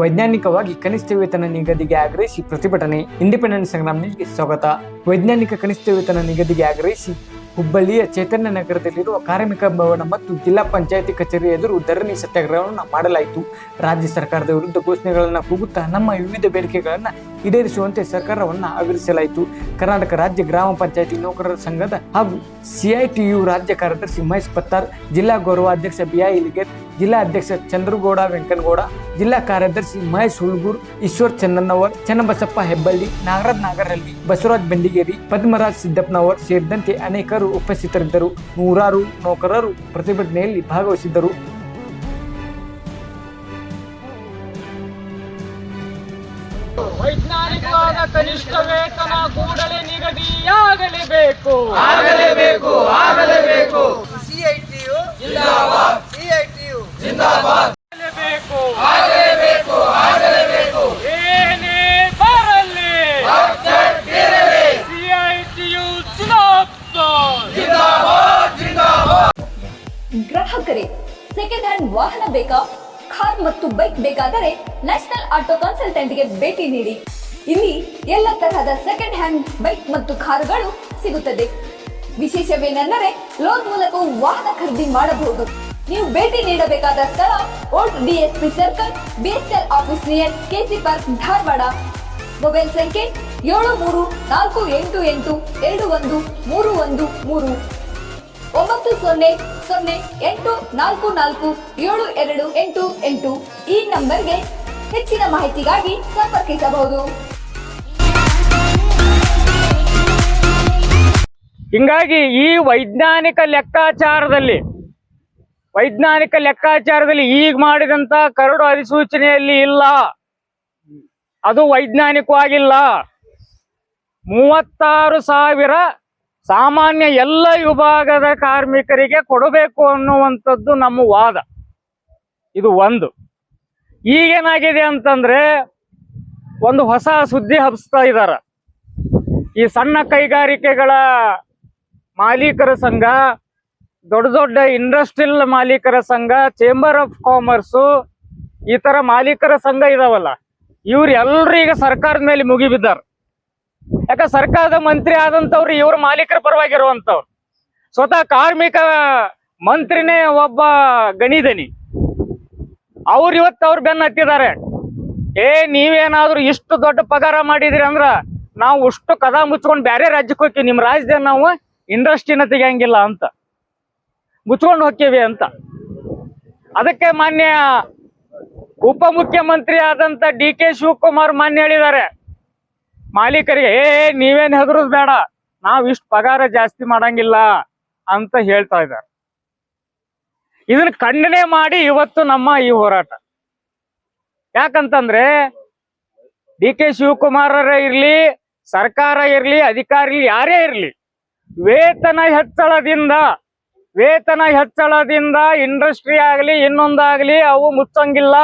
ವೈಜ್ಞಾನಿಕವಾಗಿ ಕನಿಷ್ಠ ವೇತನ ನಿಗದಿಗೆ ಆಗ್ರಹಿಸಿ ಪ್ರತಿಭಟನೆ. ಇಂಡಿಪೆಂಡೆಂಟ್ ಸಂಗ್ರಾಮ್ ನ್ಯೂಸ್ಗೆ ಸ್ವಾಗತ. ವೈಜ್ಞಾನಿಕ ಕನಿಷ್ಠ ವೇತನ ನಿಗದಿಗೆ ಆಗ್ರಹಿಸಿ ಹುಬ್ಬಳ್ಳಿಯ ಚೈತನ್ಯ ನಗರದಲ್ಲಿರುವ ಕಾರ್ಮಿಕ ಭವನ ಮತ್ತು ಜಿಲ್ಲಾ ಪಂಚಾಯಿತಿ ಕಚೇರಿ ಎದುರು ಧರಣಿ ಸತ್ಯಾಗ್ರಹವನ್ನು ಮಾಡಲಾಯಿತು. ರಾಜ್ಯ ಸರ್ಕಾರದ ವಿರುದ್ಧ ಘೋಷಣೆಗಳನ್ನು ಕೂಗುತ್ತಾ ನಮ್ಮ ವಿವಿಧ ಬೇಡಿಕೆಗಳನ್ನು ಈಡೇರಿಸುವಂತೆ ಸರ್ಕಾರವನ್ನು ಆಗ್ರಹಿಸಲಾಯಿತು. ಕರ್ನಾಟಕ ರಾಜ್ಯ ಗ್ರಾಮ ಪಂಚಾಯಿತಿ ನೌಕರರ ಸಂಘದ ಹಾಗೂ ಸಿಐಟಿಯು ರಾಜ್ಯ ಕಾರ್ಯದರ್ಶಿ ಮಹೇಶ್ ಪತ್ತಾರ್, ಜಿಲ್ಲಾ ಗೌರವಾಧ್ಯಕ್ಷ ಬಿಐ ಜಿಲ್ಲಾ ಅಧ್ಯಕ್ಷ ಚಂದ್ರಗೌಡ ವೆಂಕನಗೌಡ ಜಿಲ್ಲಾ ಕಾರ್ಯದರ್ಶಿ ಮಹೇಶ್ ಹುಳಗೂರ್ ಈಶ್ವರ್ ಚಂದನ್ನವರ್ ಚನ್ನಬಸಪ್ಪ ಹೆಬ್ಬಳ್ಳಿ ನಾಗರಾಜ್ ನಾಗರಹಳ್ಳಿ ಬಸವರಾಜ್ ಬಂಡಿಗೇರಿ ಪದ್ಮರಾಜ್ ಸಿದ್ದಪ್ಪನವರ್ ಸೇರಿದಂತೆ ಅನೇಕರು ಉಪಸ್ಥಿತರಿದ್ದರು. ನೂರಾರು ನೌಕರರು ಪ್ರತಿಭಟನೆಯಲ್ಲಿ ಭಾಗವಹಿಸಿದ್ದರು. ವೈಜ್ಞಾನಿಕವಾದ ಕನಿಷ್ಠ ವೇತನ ಕೂಡಲೇ ನಿಗದಿಯಾಗಲೇಬೇಕು. ಆಗಲೇಬೇಕು ಆಗಲೇಬೇಕು. ಬೇಕಾದರೆ ನ್ಯಾಷನಲ್ ಆಟೋ ಕನ್ಸಲ್ಟೆಂಟ್ಗೆ ಭೇಟಿ ನೀಡಿ. ಇಲ್ಲಿ ಎಲ್ಲ ತರಹದ ಸೆಕೆಂಡ್ ಹ್ಯಾಂಡ್ ಬೈಕ್ ಮತ್ತು ಕಾರುಗಳು ಸಿಗುತ್ತದೆ. ವಿಶೇಷವೇನೆಂದರೆ ಲೋನ್ ಮೂಲಕ ವಾಹನ ಖರೀದಿ ಮಾಡಬಹುದು. ನೀವು ಭೇಟಿ ನೀಡಬೇಕಾದ ಸ್ಥಳ old DSP circle BSL office near KC park Dharwad. Mobile ಸಂಖ್ಯೆ ಏಳು ಮೂರು ನಾಲ್ಕು ಎಂಟು ಎಂಟು ಎರಡು ಒಂದು ಮೂರು ಒಂದು ಮೂರು. ಒಂಬತ್ತು ಸೊನ್ನೆ ಸೊನ್ನೆ ಎಂಟು ನಾಲ್ಕು ನಾಲ್ಕು ಏಳು ಎರಡು ಎಂಟು ಎಂಟು ಈ ನಂಬರ್ಗೆ ಹೆಚ್ಚಿನ ಮಾಹಿತಿಗಾಗಿ ಸಂಪರ್ಕಿಸಬಹುದು. ಹಿಂಗಾಗಿ ಈ ವೈಜ್ಞಾನಿಕ ಲೆಕ್ಕಾಚಾರದಲ್ಲಿ ವೈಜ್ಞಾನಿಕ ಲೆಕ್ಕಾಚಾರದಲ್ಲಿ ಈಗ ಮಾಡಿದಂತ ಕರಡು ಅಧಿಸೂಚನೆಯಲ್ಲಿ ಇಲ್ಲ. ಅದು ವೈಜ್ಞಾನಿಕವಾಗಿಲ್ಲ. ಮೂವತ್ತಾರು ಸಾವಿರ ಸಾಮಾನ್ಯ ಎಲ್ಲ ವಿಭಾಗದ ಕಾರ್ಮಿಕರಿಗೆ ಕೊಡಬೇಕು ಅನ್ನುವಂಥದ್ದು ನಮ್ಮ ವಾದ. ಇದು ಒಂದು. ಈಗೇನಾಗಿದೆ ಅಂತಂದ್ರೆ ಒಂದು ಹೊಸ ಸುದ್ದಿ ಹಬ್ಸ್ತಾ ಇದ್ದಾರೆ ಈ ಸಣ್ಣ ಕೈಗಾರಿಕೆಗಳ ಮಾಲೀಕರ ಸಂಘ, ದೊಡ್ಡ ದೊಡ್ಡ ಇಂಡಸ್ಟ್ರಿಯಲ್ ಮಾಲೀಕರ ಸಂಘ ಚೇಂಬರ್ ಆಫ್ ಕಾಮರ್ಸು ಈ ತರ ಮಾಲೀಕರ ಸಂಘ ಇದಾವಲ್ಲ. ಇವ್ರು ಎಲ್ಲರೂ ಈಗ ಸರ್ಕಾರದ ಮೇಲೆ ಮುಗಿಬಿದ್ದಾರ. ಯಾಕ ಸರ್ಕಾರದ ಮಂತ್ರಿ ಆದಂತವ್ರು ಇವ್ರ ಮಾಲೀಕರ ಪರವಾಗಿರುವಂತವ್ರು. ಸ್ವತಃ ಕಾರ್ಮಿಕ ಮಂತ್ರಿನೇ ಒಬ್ಬ ಗಣಿದನಿ ಅವ್ರು ಇವತ್ತು ಅವ್ರು ಬೆನ್ನ ಹತ್ತಿದ್ದಾರೆ ಏ, ನೀವೇನಾದ್ರೂ ಇಷ್ಟು ದೊಡ್ಡ ಪಗಾರ ಮಾಡಿದ್ರಿ ಅಂದ್ರ ನಾವು ಅಷ್ಟು ಕದ ಮುಚ್ಕೊಂಡು ಬೇರೆ ರಾಜ್ಯಕ್ಕೆ ಹೋಗ್ತೀವಿ. ನಿಮ್ ರಾಜ್ಯದಾಗ ನಾವು ಇಂಡಸ್ಟ್ರಿನ ತೆಗಿಯಂಗಿಲ್ಲ ಅಂತ. ಮುಚ್ಕೊಂಡು ಹೋಗ್ತೀವಿ ಅಂತ. ಅದಕ್ಕೆ ಮಾನ್ಯ ಉಪಮುಖ್ಯಮಂತ್ರಿ ಆದಂತ ಡಿ ಕೆ ಶಿವಕುಮಾರ್ ಮಾನ್ಯ ಹೇಳಿದ್ದಾರೆ. ಮಾಲೀಕರಿಗೆ, ಏ ನೀವೇನ್ ಹೆದರದ್ ಬೇಡ, ನಾವ್ ಇಷ್ಟು ಪಗಾರ ಜಾಸ್ತಿ ಮಾಡಂಗಿಲ್ಲ ಅಂತ ಹೇಳ್ತಾ ಇದ್ದಾರೆ. ಇದನ್ನ ಖಂಡನೆ ಮಾಡಿ ಇವತ್ತು ನಮ್ಮ ಈ ಹೋರಾಟ. ಯಾಕಂತಂದ್ರೆ, ಡಿ ಕೆ ಶಿವಕುಮಾರರ ಇರ್ಲಿ, ಸರ್ಕಾರ ಇರ್ಲಿ, ಅಧಿಕಾರಿ ಯಾರೇ ಇರ್ಲಿ, ವೇತನ ಹೆಚ್ಚಳದಿಂದ ವೇತನ ಹೆಚ್ಚಳದಿಂದ ಇಂಡಸ್ಟ್ರಿ ಆಗಲಿ, ಇನ್ನೊಂದಾಗ್ಲಿ ಅವು ಮುಚ್ಚಂಗಿಲ್ಲ.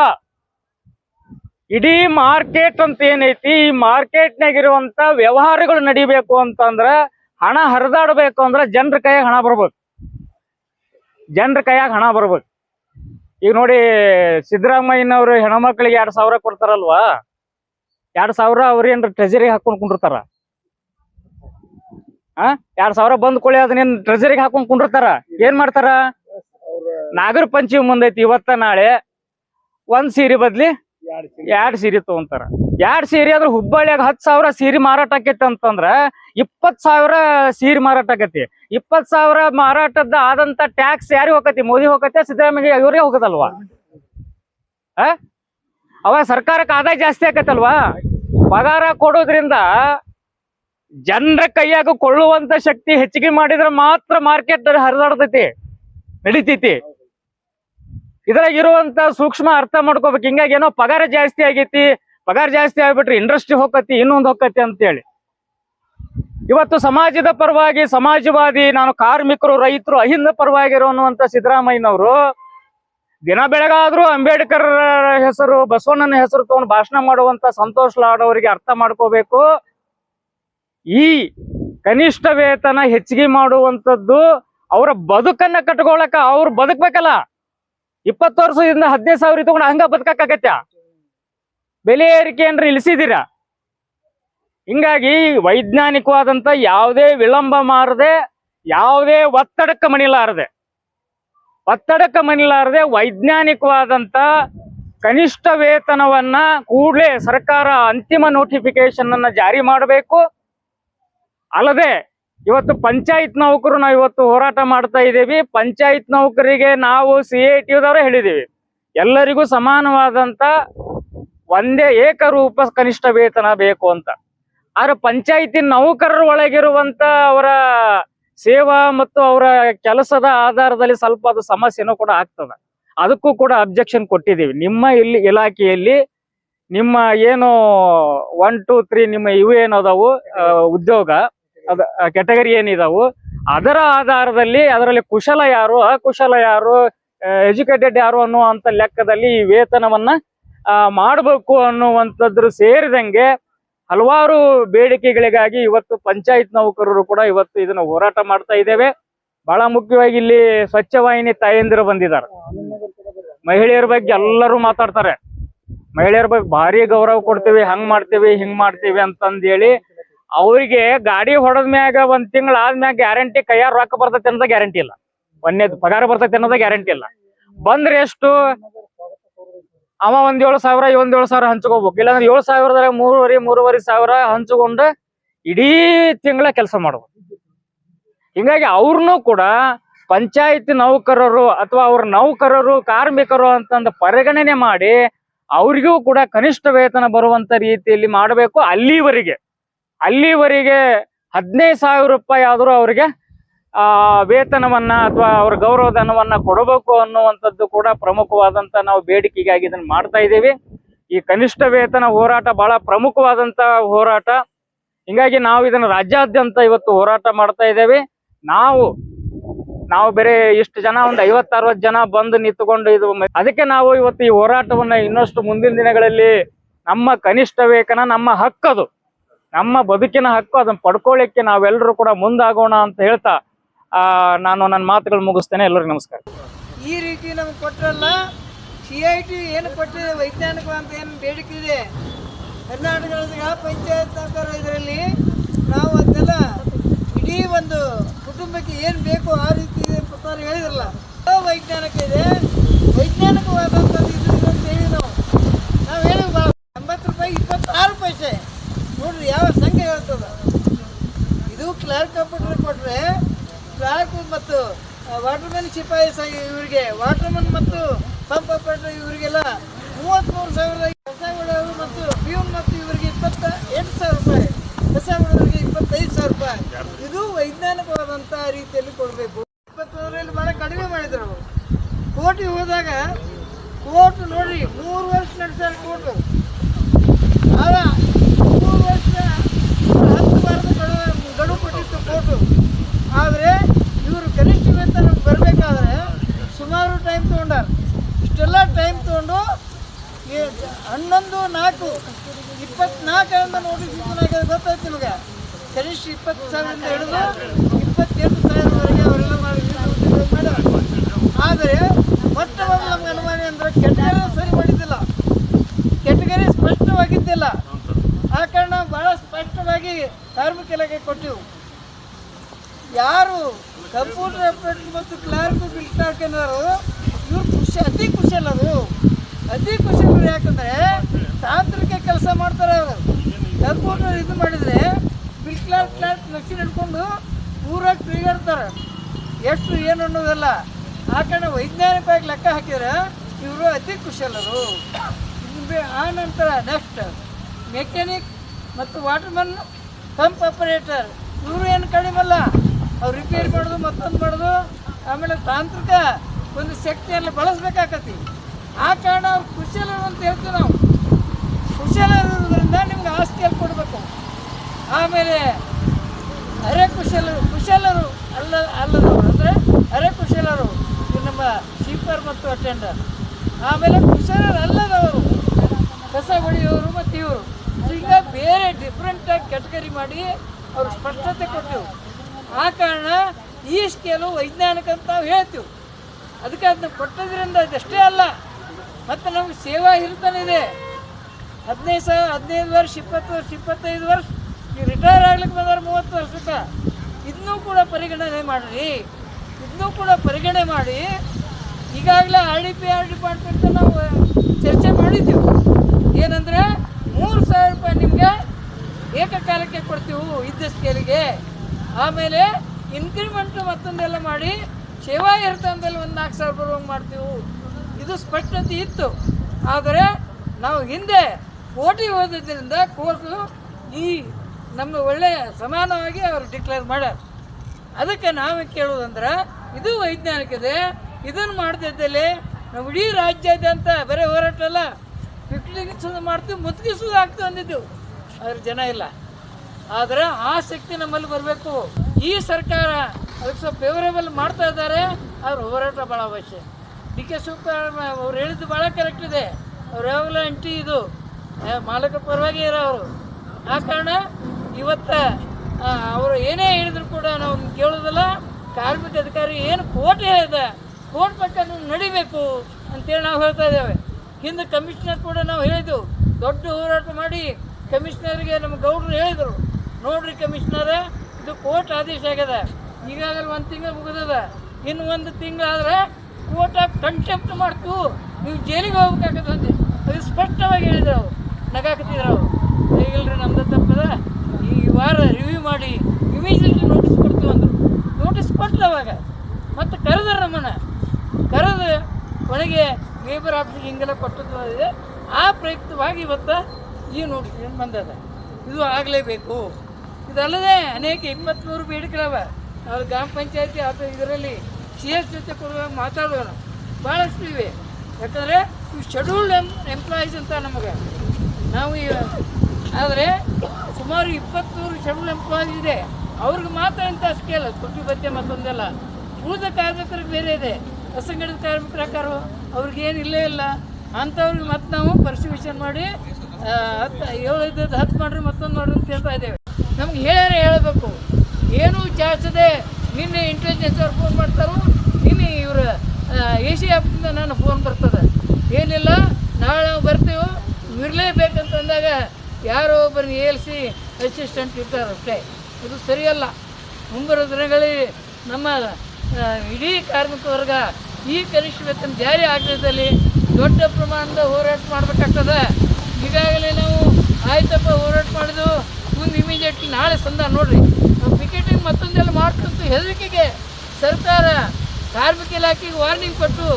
ಇಡೀ ಮಾರ್ಕೆಟ್ ಅಂತ ಏನೈತಿ, ಈ ಮಾರ್ಕೆಟ್ನಾಗ ಇರುವಂತ ವ್ಯವಹಾರಗಳು ನಡಿಬೇಕು ಅಂತಂದ್ರ ಹಣ ಹರಿದಾಡಬೇಕು ಅಂದ್ರ ಜನರ ಕೈಯಾಗ ಹಣ ಬರ್ಬೇಕು ಜನರ ಕೈಯಾಗ ಹಣ ಬರ್ಬೇಕು ಈಗ ನೋಡಿ ಸಿದ್ದರಾಮಯ್ಯನವ್ರು ಹೆಣ್ಮಕ್ಳಿಗೆ ಎರಡ್ ಸಾವಿರ ಕೊಡ್ತಾರಲ್ವಾ? ಎರಡ್ ಸಾವಿರ ಅವ್ರೇನ್ರ ಟ್ರೆಜರಿಗೆ ಹಾಕೊಂಡ್ ಕುಂಡಿರ್ತಾರ? ಆ? ಎರಡ್ ಸಾವಿರ ಬಂದ್ ಕೊಳಿ ಅದನ್ನೇನ್ ಟ್ರೆಜರಿಗೆ ಹಾಕೊಂಡ್ ಕುಂಡಿರ್ತಾರ? ಏನ್ ಮಾಡ್ತಾರ? ನಾಗರ ಪಂಚಮಿ ಮುಂದೈತಿ ಇವತ್ತ ನಾಳೆ. ಒಂದ್ ಸೀರೆ ಬದ್ಲಿ ಎರಡ್ ಸೀರೆ. ತಗೊಂತಾರ. ಎರಡ್ ಸೀರೆ ಆದ್ರ ಹುಬ್ಬಳ್ಳಿಯಾಗ ಹತ್ ಸಾವಿರ ಸೀರೆ ಮಾರಾಟ ಆಕೈತಿ ಅಂತಂದ್ರ ಇಪ್ಪತ್ ಸಾವಿರ ಸೀರೆ ಮಾರಾಟ ಆಕೇತಿ. ಇಪ್ಪತ್ ಸಾವಿರ ಮಾರಾಟದ ಆದಂತ ಟ್ಯಾಕ್ಸ್ ಯಾರಿಗ್ ಹೋಗತಿ ಮೋದಿ ಹೋಗತ್ತೆ ಸಿದ್ದರಾಮಯ್ಯ ಇವ್ರಿಗೆ ಹೋಗದಲ್ವಾ? ಅವ ಸರ್ಕಾರಕ್ಕೆ ಆದಾಯ ಜಾಸ್ತಿ ಆಕತಲ್ವಾ? ಪಗಾರ ಕೊಡೋದ್ರಿಂದ ಜನರ ಕೈಯಾಗ ಕೊಳ್ಳುವಂತ ಶಕ್ತಿ ಹೆಚ್ಚಿಗೆ ಮಾಡಿದ್ರೆ ಮಾತ್ರ ಮಾರ್ಕೆಟ್ ಹರಿದಾಡ್ತೈತಿ, ನಡಿತೈತಿ. ಇದ್ರಾಗ ಇರುವಂತ ಸೂಕ್ಷ್ಮ ಅರ್ಥ ಮಾಡ್ಕೋಬೇಕು. ಹಿಂಗಾಗಿ ಏನೋ ಪಗಾರ ಜಾಸ್ತಿ ಆಗೈತಿ, ಪಗಾರ ಜಾಸ್ತಿ ಆಗ್ಬಿಟ್ರಿ ಇಂಡಸ್ಟ್ರಿ ಹೋಗತಿ ಇನ್ನೊಂದು ಹೋಗತಿ ಅಂತೇಳಿ. ಇವತ್ತು ಸಮಾಜದ ಪರವಾಗಿ ಸಮಾಜವಾದಿ, ನಾನು ಕಾರ್ಮಿಕರು, ರೈತರು ಅಹಿಂದ ಪರವಾಗಿರೋ ಅನ್ನುವಂತ ಸಿದ್ದರಾಮಯ್ಯನವರು ದಿನ ಬೆಳಗಾದ್ರೂ ಅಂಬೇಡ್ಕರ್ ಹೆಸರು, ಬಸವಣ್ಣನ ಹೆಸರು ತಗೊಂಡು ಭಾಷಣ ಮಾಡುವಂತ ಸಂತೋಷ್ ಲಾಡ್ ಅವರಿಗೆ ಅರ್ಥ ಮಾಡ್ಕೋಬೇಕು. ಈ ಕನಿಷ್ಠ ವೇತನ ಹೆಚ್ಚಿಗೆ ಮಾಡುವಂತದ್ದು ಅವರ ಬದುಕನ್ನ ಕಟ್ಕೊಳಕ, ಅವ್ರು ಬದುಕ್ಬೇಕಲ್ಲ. ಇಪ್ಪತ್ತು ವರ್ಷದಿಂದ ಹದಿನೈದು ಸಾವಿರ ತಗೊಂಡು ಹಂಗ ಬದುಕಾಕತ್ಯ ಬೆಲೆ ಏರಿಕೆಯನ್ನು ಇಳಿಸಿದ್ದೀರಾ ಹಿಂಗಾಗಿ ವೈಜ್ಞಾನಿಕವಾದಂತ ಯಾವುದೇ ವಿಳಂಬ ಮಾಡದೆ, ಯಾವುದೇ ಒತ್ತಡಕ್ಕೆ ಮಣಿಲಾರದೆ ಒತ್ತಡಕ್ಕೆ ಮಣಿಲಾರದೆ ವೈಜ್ಞಾನಿಕವಾದಂತ ಕನಿಷ್ಠ ವೇತನವನ್ನ ಕೂಡಲೇ ಸರ್ಕಾರ ಅಂತಿಮ ನೋಟಿಫಿಕೇಶನ್ ಅನ್ನ ಜಾರಿ ಮಾಡಬೇಕು. ಅಲ್ಲದೆ ಇವತ್ತು ಪಂಚಾಯತ್ ನೌಕರು ನಾವು ಇವತ್ತು ಹೋರಾಟ ಮಾಡ್ತಾ ಇದ್ದೀವಿ. ಪಂಚಾಯತ್ ನೌಕರಿಗೆ ನಾವು ಸಿ ಐ ಟಿ ಹೇಳಿದೀವಿ. ಎಲ್ಲರಿಗೂ ಸಮಾನವಾದಂತ ಒಂದೇ ಏಕರೂಪ ಕನಿಷ್ಠ ವೇತನ ಬೇಕು ಅಂತ. ಆದ್ರೆ ಪಂಚಾಯತಿ ನೌಕರರ ಒಳಗಿರುವಂತ ಅವರ ಸೇವಾ ಮತ್ತು ಅವರ ಕೆಲಸದ ಆಧಾರದಲ್ಲಿ ಸ್ವಲ್ಪ ಅದು ಸಮಸ್ಯೆನೂ ಕೂಡ ಆಗ್ತದ. ಅದಕ್ಕೂ ಕೂಡ ಅಬ್ಜೆಕ್ಷನ್ ಕೊಟ್ಟಿದ್ದೀವಿ. ನಿಮ್ಮ ಇಲ್ಲಿ ಇಲಾಖೆಯಲ್ಲಿ ನಿಮ್ಮ ಏನು ಒನ್ ಟೂ ತ್ರೀ ನಿಮ್ಮ ಇವು ಏನದಾವು ಉದ್ಯೋಗ ಅದ ಕೆಟಗರಿ ಏನಿದಾವು? ಅದರ ಆಧಾರದಲ್ಲಿ ಅದರಲ್ಲಿ ಕುಶಲ ಯಾರು, ಅಕುಶಲ ಯಾರು ಎಜುಕೇಟೆಡ್ ಯಾರು ಅನ್ನುವಂತ ಲೆಕ್ಕದಲ್ಲಿ ಈ ವೇತನವನ್ನ ಮಾಡಬೇಕು ಅನ್ನುವಂಥದ್ರು ಸೇರಿದಂಗೆ ಹಲವಾರು ಬೇಡಿಕೆಗಳಿಗಾಗಿ ಇವತ್ತು ಪಂಚಾಯತ್ ನೌಕರರು ಕೂಡ ಇವತ್ತು ಇದನ್ನ ಹೋರಾಟ ಮಾಡ್ತಾ ಇದ್ದೇವೆ. ಬಹಳ ಮುಖ್ಯವಾಗಿ ಇಲ್ಲಿ ಸ್ವಚ್ಛ ವಾಹಿನಿ ತಾಯಂದಿರು ಬಂದಿದ್ದಾರೆ. ಮಹಿಳೆಯರ ಬಗ್ಗೆ ಎಲ್ಲರೂ ಮಾತಾಡ್ತಾರೆ. ಮಹಿಳೆಯರ ಬಗ್ಗೆ ಭಾರಿ ಗೌರವ ಕೊಡ್ತೀವಿ, ಹಂಗ್ ಮಾಡ್ತೀವಿ, ಹಿಂಗ್ ಮಾಡ್ತೀವಿ ಅಂತಂದೇಳಿ ಅವ್ರಿಗೆ ಗಾಡಿ ಹೊಡೆದ ಮ್ಯಾಗ ಒಂದ್ ತಿಂಗಳ ಆದ್ಮ್ಯಾಗ ಗ್ಯಾರಂಟಿ ಕೈಯಾರ ರೊಕ್ಕ ಬರ್ತೈತೆ ಅನ್ನೋದ ಗ್ಯಾರಂಟಿ ಇಲ್ಲ. ಒಂದೇದ್ ಪಗಾರ ಬರ್ತೈತಿ ಅನ್ನೋದ ಗ್ಯಾರಂಟಿ ಇಲ್ಲ. ಬಂದ್ರೆ ಎಷ್ಟು? ಅವ ಒಂದ್ ಏಳು ಸಾವಿರ ಒಂದ್ ಏಳು ಸಾವಿರ ಹಂಚ್ಕೋಬೇಕು. ಇಲ್ಲಾಂದ್ರೆ ಏಳು ಸಾವಿರದ ಮೂರುವರೆ ಮೂರುವರೆ ಸಾವಿರ ಹಂಚ್ಕೊಂಡು ಇಡೀ ತಿಂಗಳ ಕೆಲಸ ಮಾಡ್ಬೇಕು ಹಿಂಗಾಗಿ ಅವ್ರನ್ನೂ ಕೂಡ ಪಂಚಾಯತ್ ನೌಕರರು ಅಥವಾ ಅವ್ರ ನೌಕರರು, ಕಾರ್ಮಿಕರು ಅಂತಂದ ಪರಿಗಣನೆ ಮಾಡಿ ಅವ್ರಿಗೂ ಕೂಡ ಕನಿಷ್ಠ ವೇತನ ಬರುವಂತ ರೀತಿಯಲ್ಲಿ ಮಾಡಬೇಕು ಅಲ್ಲಿವರೆಗೆ. ಅಲ್ಲಿವರೆಗೆ ಹದಿನೈದು ಸಾವಿರ ರೂಪಾಯಿ ಆದರೂ ಅವರಿಗೆ ವೇತನವನ್ನ ಅಥವಾ ಅವ್ರ ಗೌರವಧನವನ್ನ ಕೊಡಬೇಕು ಅನ್ನುವಂಥದ್ದು ಕೂಡ ಪ್ರಮುಖವಾದಂತ ನಾವು ಬೇಡಿಕೆಗಾಗಿ ಇದನ್ನ ಮಾಡ್ತಾ ಇದ್ದೀವಿ. ಈ ಕನಿಷ್ಠ ವೇತನ ಹೋರಾಟ ಬಹಳ ಪ್ರಮುಖವಾದಂತ ಹೋರಾಟ. ಹಿಂಗಾಗಿ ನಾವು ಇದನ್ನ ರಾಜ್ಯಾದ್ಯಂತ ಇವತ್ತು ಹೋರಾಟ ಮಾಡ್ತಾ ಇದ್ದೇವೆ. ನಾವು ನಾವು ಬೇರೆ ಇಷ್ಟು ಜನ, ಒಂದು ಐವತ್ತರವತ್ತು ಜನ ಬಂದು ನಿಂತುಕೊಂಡು ಇದು ಅದಕ್ಕೆ ನಾವು ಇವತ್ತು ಈ ಹೋರಾಟವನ್ನ ಇನ್ನಷ್ಟು ಮುಂದಿನ ದಿನಗಳಲ್ಲಿ ನಮ್ಮ ಕನಿಷ್ಠ ವೇತನ, ನಮ್ಮ ಹಕ್ಕದು. ನಮ್ಮ ಬದುಕಿನ ಹಕ್ಕು ಅದನ್ನ ಪಡ್ಕೊಳ್ಳಿಕ್ಕೆ ನಾವೆಲ್ಲರೂ ಕೂಡ ಮುಂದಾಗೋಣ ಅಂತ ಹೇಳ್ತಾ ನಾನು ನನ್ನ ಮಾತುಗಳು ಮುಗಿಸ್ತೇನೆ. ಎಲ್ಲರಿಗೂ ನಮಸ್ಕಾರ. ಈ ರೀತಿ ನಮ್ಗೆ ಕೊಟ್ಟರಲ್ಲ ಸಿ ಐ ಟಿ ಏನು ಕೊಟ್ಟಿದೆ ವೈಜ್ಞಾನಿಕ ಅಂತ ಏನು ಬೇಡಿಕೆ ಇದೆ? ಕರ್ನಾಟಕದ ಪಂಚಾಯತ್ ಸರ್ಕಾರ ಇದರಲ್ಲಿ ನಾವು ಅದನ್ನೆಲ್ಲ ಇಡೀ ಒಂದು ಕುಟುಂಬಕ್ಕೆ ಏನು ಬೇಕು ಆ ರೀತಿ ಇದೆ ಪ್ರಕಾರ ಹೇಳಿದ್ರಲ್ಲ ವೈಜ್ಞಾನಿಕ ಇದೆ. ವೈಜ್ಞಾನಿಕವಾದಂಥದ್ದು ಇದು ಅಂತ ಹೇಳಿ ನಾವು ನಾವು ಹೇಳಿದ್ವಿ ಎಂಬತ್ತು ರೂಪಾಯಿ, ಇಪ್ಪತ್ತಾರು ಪೈಸೆ ನೋಡ್ರಿ ಯಾವ ಸಂಖ್ಯೆ ಹೇಳ್ತದ? ಇದು ಕ್ಲಾರ್ಕ್ ಕಂಪ್ಯೂಟರ್ ಕೊಟ್ರೆ ಕ್ಲಾರ್ಕ್ ಮತ್ತು ವಾಟರ್ಮನ್ ಮ್ಯಾನ್ ಶಿಪಾಯಿ ಇವರಿಗೆ ವಾಟರ್ಮನ್ ಮತ್ತು ಪಂಪ್ ಆಪರೇಟರ್ ಇವರಿಗೆಲ್ಲ ಮೂವತ್ತ್ಮೂರು ಸಾವಿರದ ಕಸ ಹೊಡೆಯವರು ಮತ್ತು ಪ್ಯೂನ್ ಮತ್ತು ಇವರಿಗೆ ಇಪ್ಪತ್ತ ಎಂಟು ಸಾವಿರ ರೂಪಾಯಿ ಕಸ ಹೊಡೆಯವರಿಗೆ ಇಪ್ಪತ್ತೈದು ಸಾವಿರ ರೂಪಾಯಿ ಇದು ವೈಜ್ಞಾನಿಕವಾದಂಥ ರೀತಿಯಲ್ಲಿ ಕೊಡಬೇಕು ಇಪ್ಪತ್ತೊಂದರಲ್ಲಿ ಭಾಳ ಕಡಿಮೆ ಮಾಡಿದ್ರು ಅವರು ಕೋರ್ಟಿಗೆ ಹೋದಾಗ ಕೋರ್ಟ್ ನೋಡ್ರಿ ಮೂರು ವರ್ಷ ನಡೆಸ್ಯಾರ ಕೋರ್ಟು ಆಗ ಮೂರು ವರ್ಷ ಹತ್ತು ವಾರದ ಗಡುವು ಗಡುವು ಕೊಟ್ಟಿತ್ತು ಕೋರ್ಟು ಆದರೆ ಇವರು ಕನಿಷ್ಠ ವೇತನ ಬರಬೇಕಾದ್ರೆ ಸುಮಾರು ಟೈಮ್ ತೊಗೊಂಡಾರ ಇಷ್ಟೆಲ್ಲ ಟೈಮ್ ತೊಗೊಂಡು ಈ ಹನ್ನೊಂದು ನಾಲ್ಕು ಇಪ್ಪತ್ನಾಲ್ಕರಿಂದ ನೋಟಿಫಿಕೇಶನ್ ಆಗಿದೆ ಗೊತ್ತಾಯ್ತು ನಿಮಗೆ ಕನಿಷ್ಠ ಇಪ್ಪತ್ತು ಸಾವಿರದಿಂದ ಹಿಡಿದು ಇಪ್ಪತ್ತೆಂಟು ಸಾವಿರವರೆಗೆ ಅವರೆಲ್ಲ ಮಾಡಿ ಮಾಡ್ಯಾರ ಆದರೆ ಮೊಟ್ಟ ಮೊದಲು ನಮ್ಗೆ ಅನುಮಾನ ಅಂದ್ರೆ ಕೆಟಗರಿ ಸರಿ ಮಾಡಿದ್ದಿಲ್ಲ ಕೆಟಗರಿ ಸ್ಪಷ್ಟವಾಗಿದ್ದಿಲ್ಲ ಆ ಕಾರಣ ಬಹಳ ಸ್ಪಷ್ಟವಾಗಿ ಕಾರ್ಮಿಕ ಇಲಾಖೆ ಕೊಟ್ಟಿವು ಯಾರು? ಕಂಪ್ಯೂಟರ್ ಆಪರೇಟರ್ ಮತ್ತು ಕ್ಲಾರ್ಕ್ ಬಿಲ್ ಹಾಕಿದಾರು ಇವ್ರು ಖುಷಿ ಅತಿ ಕುಶಲರು ಅತಿ ಕುಶಲರು ಯಾಕಂದ್ರೆ ತಾಂತ್ರಿಕ ಕೆಲಸ ಮಾಡ್ತಾರೆ ಅವರು. ಕಂಪ್ಯೂಟರ್ ಇದು ಮಾಡಿದರೆ ಬಿಲ್ ಕ್ಲಾರ್ಕ್ ಕ್ಲಾರ್ಕ್ ನಕ್ಷೆ ಹಿಡ್ಕೊಂಡು ಊರಾಗಿ ತಿರುಗಾಡ್ತಾರೆ ಎಷ್ಟು ಏನು ಅನ್ನೋದಲ್ಲ. ಆ ಕಡೆ ವೈಜ್ಞಾನಿಕವಾಗಿ ಲೆಕ್ಕ ಹಾಕಿದ್ರೆ ಇವರು ಅತಿ ಬೆ- ಆ ನಂತರ ನೆಕ್ಸ್ಟ್ ಮೆಕ್ಯಾನಿಕ್ ಮತ್ತು ವಾಟರ್ಮನ್ ಪಂಪ್ ಆಪರೇಟರ್ ಇವರು ಏನು ಕಡಿಮಲ್ಲ ಅವ್ರು ರಿಪೇರಿ ಮಾಡೋದು, ಮತ್ತೊಂದು ಮಾಡೋದು, ಆಮೇಲೆ ತಾಂತ್ರಿಕ ಒಂದು ಶಕ್ತಿಯಲ್ಲಿ ಬಳಸಬೇಕಾಗತ್ತಿ ಆ ಕಾರಣ ಅವ್ರು ಕುಶಲರು ಅಂತ ಹೇಳ್ತೀವಿ ನಾವು. ಕುಶಲರಿರೋದ್ರಿಂದ ನಿಮ್ಗೆ ಆಸ್ತಿಯಲ್ಲಿ ಕೊಡಬೇಕು. ಆಮೇಲೆ ಅರೆ ಕುಶಲರು ಕುಶಲರು ಅಲ್ಲ, ಅಲ್ಲದವರು. ಅಂದರೆ ಅರೆ ಕುಶಲರು ನಮ್ಮ ಶೀಪರ್ ಮತ್ತು ಅಟೆಂಡರ್ ಆಮೇಲೆ ಕುಶಲರು ಅಲ್ಲದವರು. ಕಸ ಹೊಡೆಯೋರು ಮತ್ತು ಇವರು. ಈಗ ಬೇರೆ ಡಿಫ್ರೆಂಟಾಗಿ ಕ್ಯಾಟಗರಿ ಮಾಡಿ ಅವ್ರು ಸ್ಪಷ್ಟತೆ ಕೊಟ್ಟೆವು ಆ ಕಾರಣ ಈ ಸ್ಕೇಲು ವೈಜ್ಞಾನಿಕ ಅಂತ ನಾವು ಹೇಳ್ತೀವಿ. ಅದಕ್ಕೆ ಅದನ್ನ ಕೊಟ್ಟದ್ರಿಂದ ಅದಷ್ಟೇ ಅಲ್ಲ, ಮತ್ತು ನಮ್ಗೆ ಸೇವಾ ಹಿರಿತನ ಇದೆ. ಹದಿನೈದು ಸಾವಿರ ಹದಿನೈದು ವರ್ಷ, ಇಪ್ಪತ್ತು ವರ್ಷ, ಇಪ್ಪತ್ತೈದು ವರ್ಷ, ನೀವು ರಿಟೈರ್ ಆಗ್ಲಿಕ್ಕೆ ಬಂದ್ರೆ ಮೂವತ್ತು ವರ್ಷ ಇದನ್ನೂ ಕೂಡ ಪರಿಗಣನೆ ಮಾಡಿರಿ. ಇದನ್ನೂ ಕೂಡ ಪರಿಗಣನೆ ಮಾಡಿ. ಈಗಾಗಲೇ R D P, R department ನಾವು ಚರ್ಚೆ ಮಾಡಿದ್ದೀವಿ. ಏನಂದರೆ ಮೂರು ಸಾವಿರ ರೂಪಾಯಿ ನಿಮಗೆ ಏಕಕಾಲಕ್ಕೆ ಕೊಡ್ತೀವಿ ಇದ್ದ ಸ್ಕೇಲಿಗೆ ಆಮೇಲೆ ಇನ್ಕ್ರಿಮೆಂಟ್ ಮತ್ತೊಂದೆಲ್ಲ ಮಾಡಿ ಸೇವಾ ಇರ್ತಂದಲ್ಲಿ ಒಂದು ನಾಲ್ಕು ಸಾವಿರ ರೂಪಾಯಿ ಮಾಡ್ತೀವಿ. ಇದು ಸ್ಪಷ್ಟತೆ ಇತ್ತು. ಆದರೆ ನಾವು ಹಿಂದೆ ಕೋಟಿ ಹೋದ್ರಿಂದ ಕೋರ್ಟು ಈ ನಮ್ಮ ಒಳ್ಳೆಯ ಸಮಾನವಾಗಿ ಅವರು ಡಿಕ್ಲೇರ್ ಮಾಡ್ಯಾರ. ಅದಕ್ಕೆ ನಾವು ಕೇಳುವುದಂದ್ರೆ ಇದು ವೈಜ್ಞಾನಿಕ ಇದೆ. ಇದನ್ನು ಮಾಡ್ತಿದ್ದಲ್ಲಿ ನಾವು ಇಡೀ ರಾಜ್ಯಾದ್ಯಂತ ಬರೀ ಹೋರಾಟ ಅಲ್ಲ ಮಾಡ್ತೀವಿ ಮುತ್ಗಿಸೋದಾಗ್ತದೆ ಅಂದಿದ್ದೆವು ಅದ್ರ ಜನ ಇಲ್ಲ. ಆದರೆ ಆ ಶಕ್ತಿ ನಮ್ಮಲ್ಲಿ ಬರಬೇಕು. ಈ ಸರ್ಕಾರ ಅದಕ್ಕೆ ಸ್ವಲ್ಪ ಫೇವರೇಬಲ್ ಮಾಡ್ತಾ ಇದ್ದಾರೆ. ಅವ್ರ ಹೋರಾಟ ಭಾಳ ಅವಶ್ಯ. ಡಿ ಕೆ ಶಿವಕುಮಾರ್ ಅವ್ರು ಹೇಳಿದ್ದು ಭಾಳ ಕರೆಕ್ಟ್ ಇದೆ. ಅವ್ರು ಯಾವಾಗಲೂ ಅಂಟಿ ಇದು ಮಾಲಕರ ಮಾಲಕ ಪರವಾಗಿ ಅವರು. ಆ ಕಾರಣ ಇವತ್ತು ಅವರು ಏನೇ ಹೇಳಿದ್ರು ಕೂಡ ನಾವು ಕೇಳೋದಲ್ಲ. ಕಾರ್ಮಿಕ ಅಧಿಕಾರಿ ಏನು ಕೋರ್ಟ್ ಹೇಳಿದೆ. ಕೋರ್ಟ್ ಪ್ರಕಾರ ನಡಿಬೇಕು ಅಂತೇಳಿ ನಾವು ಹೇಳ್ತಾ ಇದ್ದೇವೆ. ಹಿಂದೆ ಕಮಿಷನರ್ ಕೂಡ ನಾವು ಹೇಳಿದ್ದೆವು ದೊಡ್ಡ ಹೋರಾಟ ಮಾಡಿ ಕಮಿಷನರ್ಗೆ ನಮ್ಮ ಗೌಡ್ರು ಹೇಳಿದರು. ನೋಡ್ರಿ ಕಮಿಷನರ್, ಇದು ಕೋರ್ಟ್ ಆದೇಶ ಆಗ್ಯದ ಈಗಾಗಲೇ ಒಂದು ತಿಂಗಳು ಮುಗಿದದ. ಇನ್ನು ಒಂದು ತಿಂಗಳಾದ್ರೆ ಕೋರ್ಟ್ ಆಫ್ ಕಂಟೆಂಪ್ಟ್ ಮಾಡ್ತು. ನೀವು ಜೈಲಿಗೆ ಹೋಗ್ಬೇಕಾಗತ್ತೆ ಅಂತ. ಅದು ಸ್ಪಷ್ಟವಾಗಿ ಹೇಳಿದ್ರು ಅವ್ರು. ನಗಾಕತ್ತಿದ್ರು ಅವರು. ನಮ್ದು ತಪ್ಪದ? ಈ ವಾರ ರಿವ್ಯೂ ಮಾಡಿ ಇಮಿಜಿಯೇಟ್ಲಿ ನೋಟಿಸ್ ಕೊಡ್ತೀವಿ ಅಂದರು. ನೋಟಿಸ್ ಕೊಟ್ಟರು ಅವಾಗ. ಮತ್ತು ಕರೆದ್ರ ನಮ್ಮನ್ನ ಕರೆದು ಒಳಗೆ ಲೇಬರ್ ಆಫೀಸಿಗೆ ಹಿಂಗೆಲ್ಲ ಕೊಟ್ಟದ್ದು ಆ ಪ್ರಯುಕ್ತವಾಗಿ ಇವತ್ತು ಈ ನೋಟಿಸ್ ಬಂದದ. ಇದು ಆಗಲೇಬೇಕು. ಇದಲ್ಲದೆ ಅನೇಕ ಇಪ್ಪತ್ತ್ಮೂರು ಬೇಡಿಕೆಗಳವ ಅವ್ರ ಗ್ರಾಮ ಪಂಚಾಯತಿ ಆತ ಇದರಲ್ಲಿ ಸಿ ಎಸ್ ಜೊತೆ ಕೊಡುವಾಗ ಮಾತಾಡೋಣ ಭಾಳಷ್ಟು ಇವೆ. ಯಾಕಂದರೆ ಇವು ಶೆಡ್ಯೂಲ್ಡ್ ಎಂ ಎಂಪ್ಲಾಯೀಸ್ ಅಂತ ನಮಗೆ. ನಾವು ಆದರೆ ಸುಮಾರು ಇಪ್ಪತ್ತ್ಮೂರು ಶೆಡ್ಯೂಲ್ ಎಂಪ್ಲಾಯೀಸ್ ಇದೆ. ಅವ್ರಿಗೆ ಮಾತ್ರ ಇಂಥ ಸ್ಕೇಲ್ ತುಟಿ ಬತ್ತೆ ಮತ್ತೊಂದೆಲ್ಲ. ಉಳಿದ ಕಾರ್ಮಿಕರಿಗೆ ಬೇರೆ ಇದೆ. ಅಸಂಘಟಿತ ಕಾರ್ಮಿಕರ ಪ್ರಕಾರ ಅವ್ರಿಗೇನು ಇಲ್ಲೇ ಇಲ್ಲ. ಅಂಥವ್ರಿಗೆ ಮತ್ತೆ ನಾವು ಪರಿಶೀಲಿಸನ್ ಮಾಡಿ ಹತ್ತು ಏಳು ಹತ್ತು ಮಾಡಿರಿ ಮತ್ತೊಂದು ಮಾಡ್ರಿ ಅಂತ ಹೇಳ್ತಾ ಇದ್ದೇವೆ. ನಮ್ಗೆ ಹೇಳೇ ಹೇಳಬೇಕು. ಏನೂ ವಿಚಾರಿಸದೆ ನಿನ್ನೆ ಇಂಟೆಲಿಜೆನ್ಸ್ ಅವ್ರು ಫೋನ್ ಮಾಡ್ತಾರೋ, ನಿನ್ನೆ ಇವರು ಎ ಸಿ ಆ್ಯಪ್ನಿಂದ ನಾನು ಫೋನ್ ಬರ್ತದೆ. ಏನಿಲ್ಲ, ನಾಳೆ ನಾವು ಬರ್ತೀವಿ. ಇರಲೇಬೇಕಂತಂದಾಗ ಯಾರೋ ಒಬ್ಬರು ಏಲ್ಸಿ ಅಸಿಸ್ಟೆಂಟ್ ಇರ್ತಾರೆ ಅಷ್ಟೇ. ಇದು ಸರಿಯಲ್ಲ. ಮುಂಬರುವ ದಿನಗಳಲ್ಲಿ ನಮ್ಮ ಇಡೀ ಕಾರ್ಮಿಕ ವರ್ಗ ಈ ಕನಿಷ್ಠ ವೇತನ ಜಾರಿ ಆಗದಲ್ಲಿ ದೊಡ್ಡ ಪ್ರಮಾಣದ ಹೋರಾಟ ಮಾಡಬೇಕಾಗ್ತದೆ. ಈಗಾಗಲೇ ನಾವು ಆಯ್ತಪ್ಪ ಹೋರಾಟ ಮಾಡಿದ್ವು. ಮುಂದೆ ಇಮಿಡಿಯೇಟ್ಲಿ ನಾಳೆ ಸಂದ ನೋಡ್ರಿ. ಪಿಕೆಟಿಂಗ್ ಮತ್ತೊಂದೆಲ್ಲ ಮಾಡ್ತಂತ ಹೆದರಿಕೆಗೆ ಸರ್ಕಾರ ಕಾರ್ಮಿಕ ಇಲಾಖೆಗೆ ವಾರ್ನಿಂಗ್ ಕೊಟ್ಟು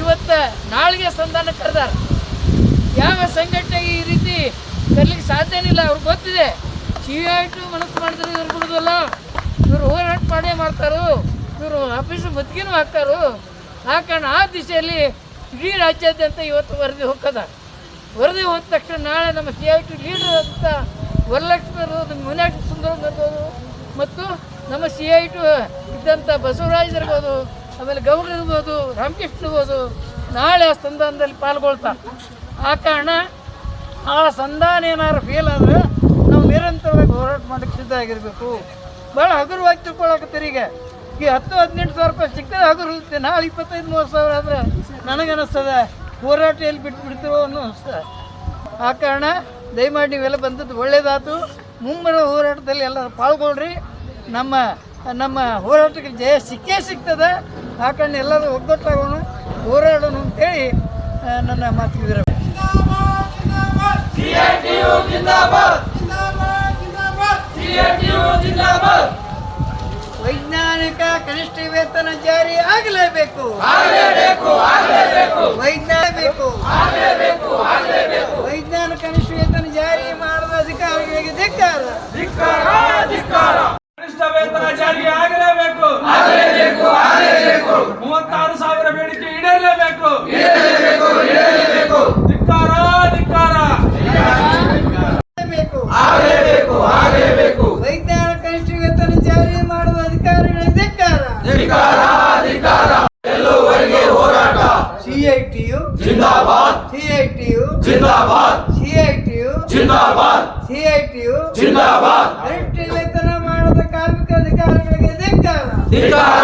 ಇವತ್ತು ನಾಳೆಗೆ ಸಂಧಾನ ಕರೆದಾರ. ಯಾವ ಸಂಘಟನೆ ಈ ರೀತಿ ತರಲಿಕ್ಕೆ ಸಾಧ್ಯನೇ ಇಲ್ಲ, ಅವ್ರಿಗೆ ಗೊತ್ತಿದೆ. ಟು ಮನಸ್ಸು ಮಾಡಿದ್ರೆ ಇವ್ರು ಬಿಡೋದಲ್ಲ. ಇವರು ಹೋರಾಟ ಮಾಡೇ ಮಾಡ್ತಾರು. ಇವರು ಆಫೀಸ್ ಬದುಕಿನೂ ಹಾಕ್ತಾರೋ. ಆ ಕಾರಣ ಆ ದಿಶೆಯಲ್ಲಿ ಇಡೀ ರಾಜ್ಯಾದ್ಯಂತ ಇವತ್ತು ವರದಿ ಹೋಗ್ತದ. ವರದಿ ಹೋದ ತಕ್ಷಣ ನಾಳೆ ನಮ್ಮ ಸಿ ಐ ಟಿ ಲೀಡರ್ ಅಂತ ವರಲಕ್ಷ್ಮಿ ಇರ್ಬೋದು ಮೀನಾಕ್ಷಿ ಸುಂದರಂ ಇರ್ಬೋದು ಮತ್ತು ನಮ್ಮ ಸಿ ಐ ಟು ಇದ್ದಂಥ ಬಸವರಾಜ್ ಇರ್ಬೋದು, ಆಮೇಲೆ ಗೌಡ ಇರ್ಬೋದು ರಾಮಕೃಷ್ಣ ಇರ್ಬೋದು, ನಾಳೆ ಆ ಸಂಧಾನದಲ್ಲಿ ಪಾಲ್ಗೊಳ್ತಾ. ಆ ಕಾರಣ ಆ ಸಂಧಾನ ಏನಾದ್ರು ಫೇಲ್ ಆದರೆ ನಾವು ನಿರಂತರವಾಗಿ ಹೋರಾಟ ಮಾಡಕ್ಕೆ ಸಿದ್ಧ ಆಗಿರಬೇಕು. ಭಾಳ ಹಗುರವಾಗಿ ತಿಳ್ಕೊಳಕತ್ತೀರಿ ಈಗ ಈ ಹತ್ತು, ಹದಿನೆಂಟು ಸಾವಿರ ರೂಪಾಯಿ ಸಿಕ್ಕದೆ ಹಗುರ ಇರುತ್ತೆ. ನಾಳೆ ಇಪ್ಪತ್ತೈದು, ಮೂವತ್ತು ಸಾವಿರ ಆದರೆ ನನಗನ್ನಿಸ್ತದೆ. ಹೋರಾಟ ಎಲ್ಲಿ ಬಿಟ್ಟು ಬಿಡ್ತೀವೋ ಅನ್ನೋ ಅನಿಸ್ತದೆ ಆ ಕಾರಣ ದಯಮಾಡಿ ನೀವೆಲ್ಲ ಬಂದದ್ದು ಒಳ್ಳೇದಾಯ್ತು ಮುಂಬರ ಹೋರಾಟದಲ್ಲಿ ಎಲ್ಲರೂ ಪಾಲ್ಗೊಳ್ರಿ. ನಮ್ಮ ನಮ್ಮ ಹೋರಾಟಕ್ಕೆ ಜಯ ಸಿಕ್ಕೇ ಸಿಗ್ತದೆ. ಆ ಕಣ್ಣು ಎಲ್ಲರೂ ಒಗ್ಗಟ್ಟಾಗೋಣ, ಹೋರಾಡೋಣ ಅಂತೇಳಿ ನನ್ನ ಮಾತಿಗೆ ಸಿಐಟಿಯು ಜಿಂದಾಬಾದ್ ಸಿಐಟಿಯು ಜಿಂದಾಬಾದ್ ವೈಜ್ಞಾನಿಕ ಕನಿಷ್ಠ ವೇತನ ಜಾರಿ ಆಗಲೇಬೇಕು ಆಗಲೇಬೇಕು ಆಗಲೇಬೇಕು ವೈಜ್ಞಾನಿಕ ಆಗಲೇಬೇಕು ಆಗಲೇಬೇಕು ವೈಜ್ಞಾನಿಕ ಕನಿಷ್ಠ ವೇತನ ಜಾರಿ ಮಾಡದ ಅಧಿಕಾರಿಗಳಿಗೆ ಧಿಕ್ಕಾರ ಧಿಕ್ಕಾರ ಧಿಕ್ಕಾರ ಕನಿಷ್ಠ ವೇತನ ಜಾರಿ ಆಗಲೇಬೇಕು ಆಗಲೇಬೇಕು ಆಗಲೇಬೇಕು ಮೂವತ್ತಾರು ಸಾವಿರ ಬೇಡಿಕೆ ಈಡೇರಲೇಬೇಕು ಈಡೇರಲೇಬೇಕು ಈಡೇರಲೇಬೇಕು ಧಿಕ್ಕಾರ ಧಿಕ್ಕಾರ ಬೇಕು ಆಗಲೇಬೇಕು ಆಗಲೇಬೇಕು ವೈಜ್ಞಾನಿಕ ಕನಿಷ್ಠ ವೇತನ ಜಾರಿ ಮಾಡದ ಅಧಿಕಾರಿಗಳಿಗೆ ಧಿಕ್ಕಾರ ಧಿಕ್ಕಾರ ಧಿಕ್ಕಾರ ಎಲ್ಲುವರೆಗೆ ಹೋರಾಟ ಸಿಐಟಿಯು ಜಿಂದಾಬಾದ್ ಸಿಐಟಿಯು ಜಿಂದಾಬಾದ್ ಸಿಐಟಿಯು ಜಿಂದಾಬಾದ್ ಸಿಐಟಿಯು ಜಿಂದಾಬಾದ್ ಕನಿಷ್ಠ ವೇತನ ಮಾಡದ ಕಾರ್ಮಿಕ ಅಧಿಕಾರಿಗಳಿಗೆ ಧಿಕ್ಕಾರ ಧಿಕ್ಕಾರ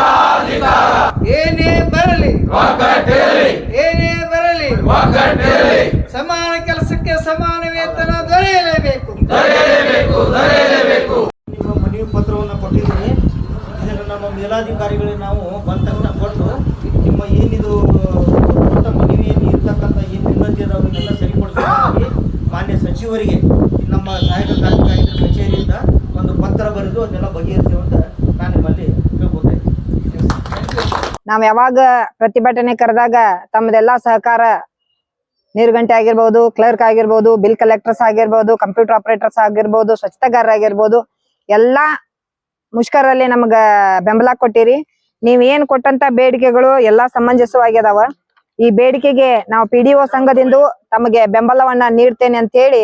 ಧಿಕ್ಕಾರ ಏನೇ ಬರಲಿ ಒಗ್ಗಟ್ಟೇರಿ ಏನೇ ಬರಲಿ ಸಮಾನ ಕೆಲಸಕ್ಕೆ ಸಮಾನ ವೇತನ ದೊರೆಯಲೇಬೇಕು. ದೊರೆಯಲೇಬೇಕು ದೊರೆಯಲೇಬೇಕು. ನಿಮ್ಮ ಮನವಿ ಪತ್ರವನ್ನು ಕೊಟ್ಟಿದ್ದೀನಿ. ಇದನ್ನು ನಮ್ಮ ಮೇಲಾಧಿಕಾರಿಗಳಿಗೆ ನಾವು ಬಂದ ತಕ್ಷಣ ಕೊಟ್ಟು ನಿಮ್ಮ ಏನಿದು ಕೊಟ್ಟ ಮನವಿಯಲ್ಲಿ ಇರ್ತಕ್ಕಂಥ ಏನು ವಿನಂತಿ ಅದವನ್ನೆಲ್ಲ ಸರಿಪಡಿಸಿ ಮಾನ್ಯ ಸಚಿವರಿಗೆ ನಮ್ಮ ಸಹಾಯಕ ಕಾರ್ಮಿಕ ಆಯುಕ್ತರ ಕಚೇರಿಯಿಂದ ಒಂದು ಪತ್ರ ಬರೆದು ಅದನ್ನೆಲ್ಲ ಬಗೆಹರಿಸ್ತೇವೆ ಅಂತ ನಾನು ನಿಮ್ಮಲ್ಲಿ ನಾವ್ ಯಾವಾಗ ಪ್ರತಿಭಟನೆ ಕರೆದಾಗ ತಮ್ಮದೆಲ್ಲಾ ಸಹಕಾರ ನೀರ್ಗಂಟೆ ಆಗಿರ್ಬೋದು ಕ್ಲರ್ಕ್ ಆಗಿರ್ಬೋದು ಬಿಲ್ ಕಲೆಕ್ಟರ್ಸ್ ಆಗಿರ್ಬೋದು ಕಂಪ್ಯೂಟರ್ ಆಪರೇಟರ್ಸ್ ಆಗಿರ್ಬೋದು ಸ್ವಚ್ಛತಾಗಾರ ಆಗಿರ್ಬೋದು, ಎಲ್ಲಾ ಮುಷ್ಕರಲ್ಲಿ ನಮಗ ಬೆಂಬಲ ಕೊಟ್ಟಿರಿ. ನೀವ್ ಏನ್ ಕೊಟ್ಟಂತ ಬೇಡಿಕೆಗಳು ಎಲ್ಲಾ ಸಮಂಜಸವಾಗಿ ಅದಾವ. ಈ ಬೇಡಿಕೆಗೆ ನಾವು ಪಿ ಡಿ ಸಂಘದಿಂದ ತಮಗೆ ಬೆಂಬಲವನ್ನ ನೀಡ್ತೇನೆ ಅಂತ ಹೇಳಿ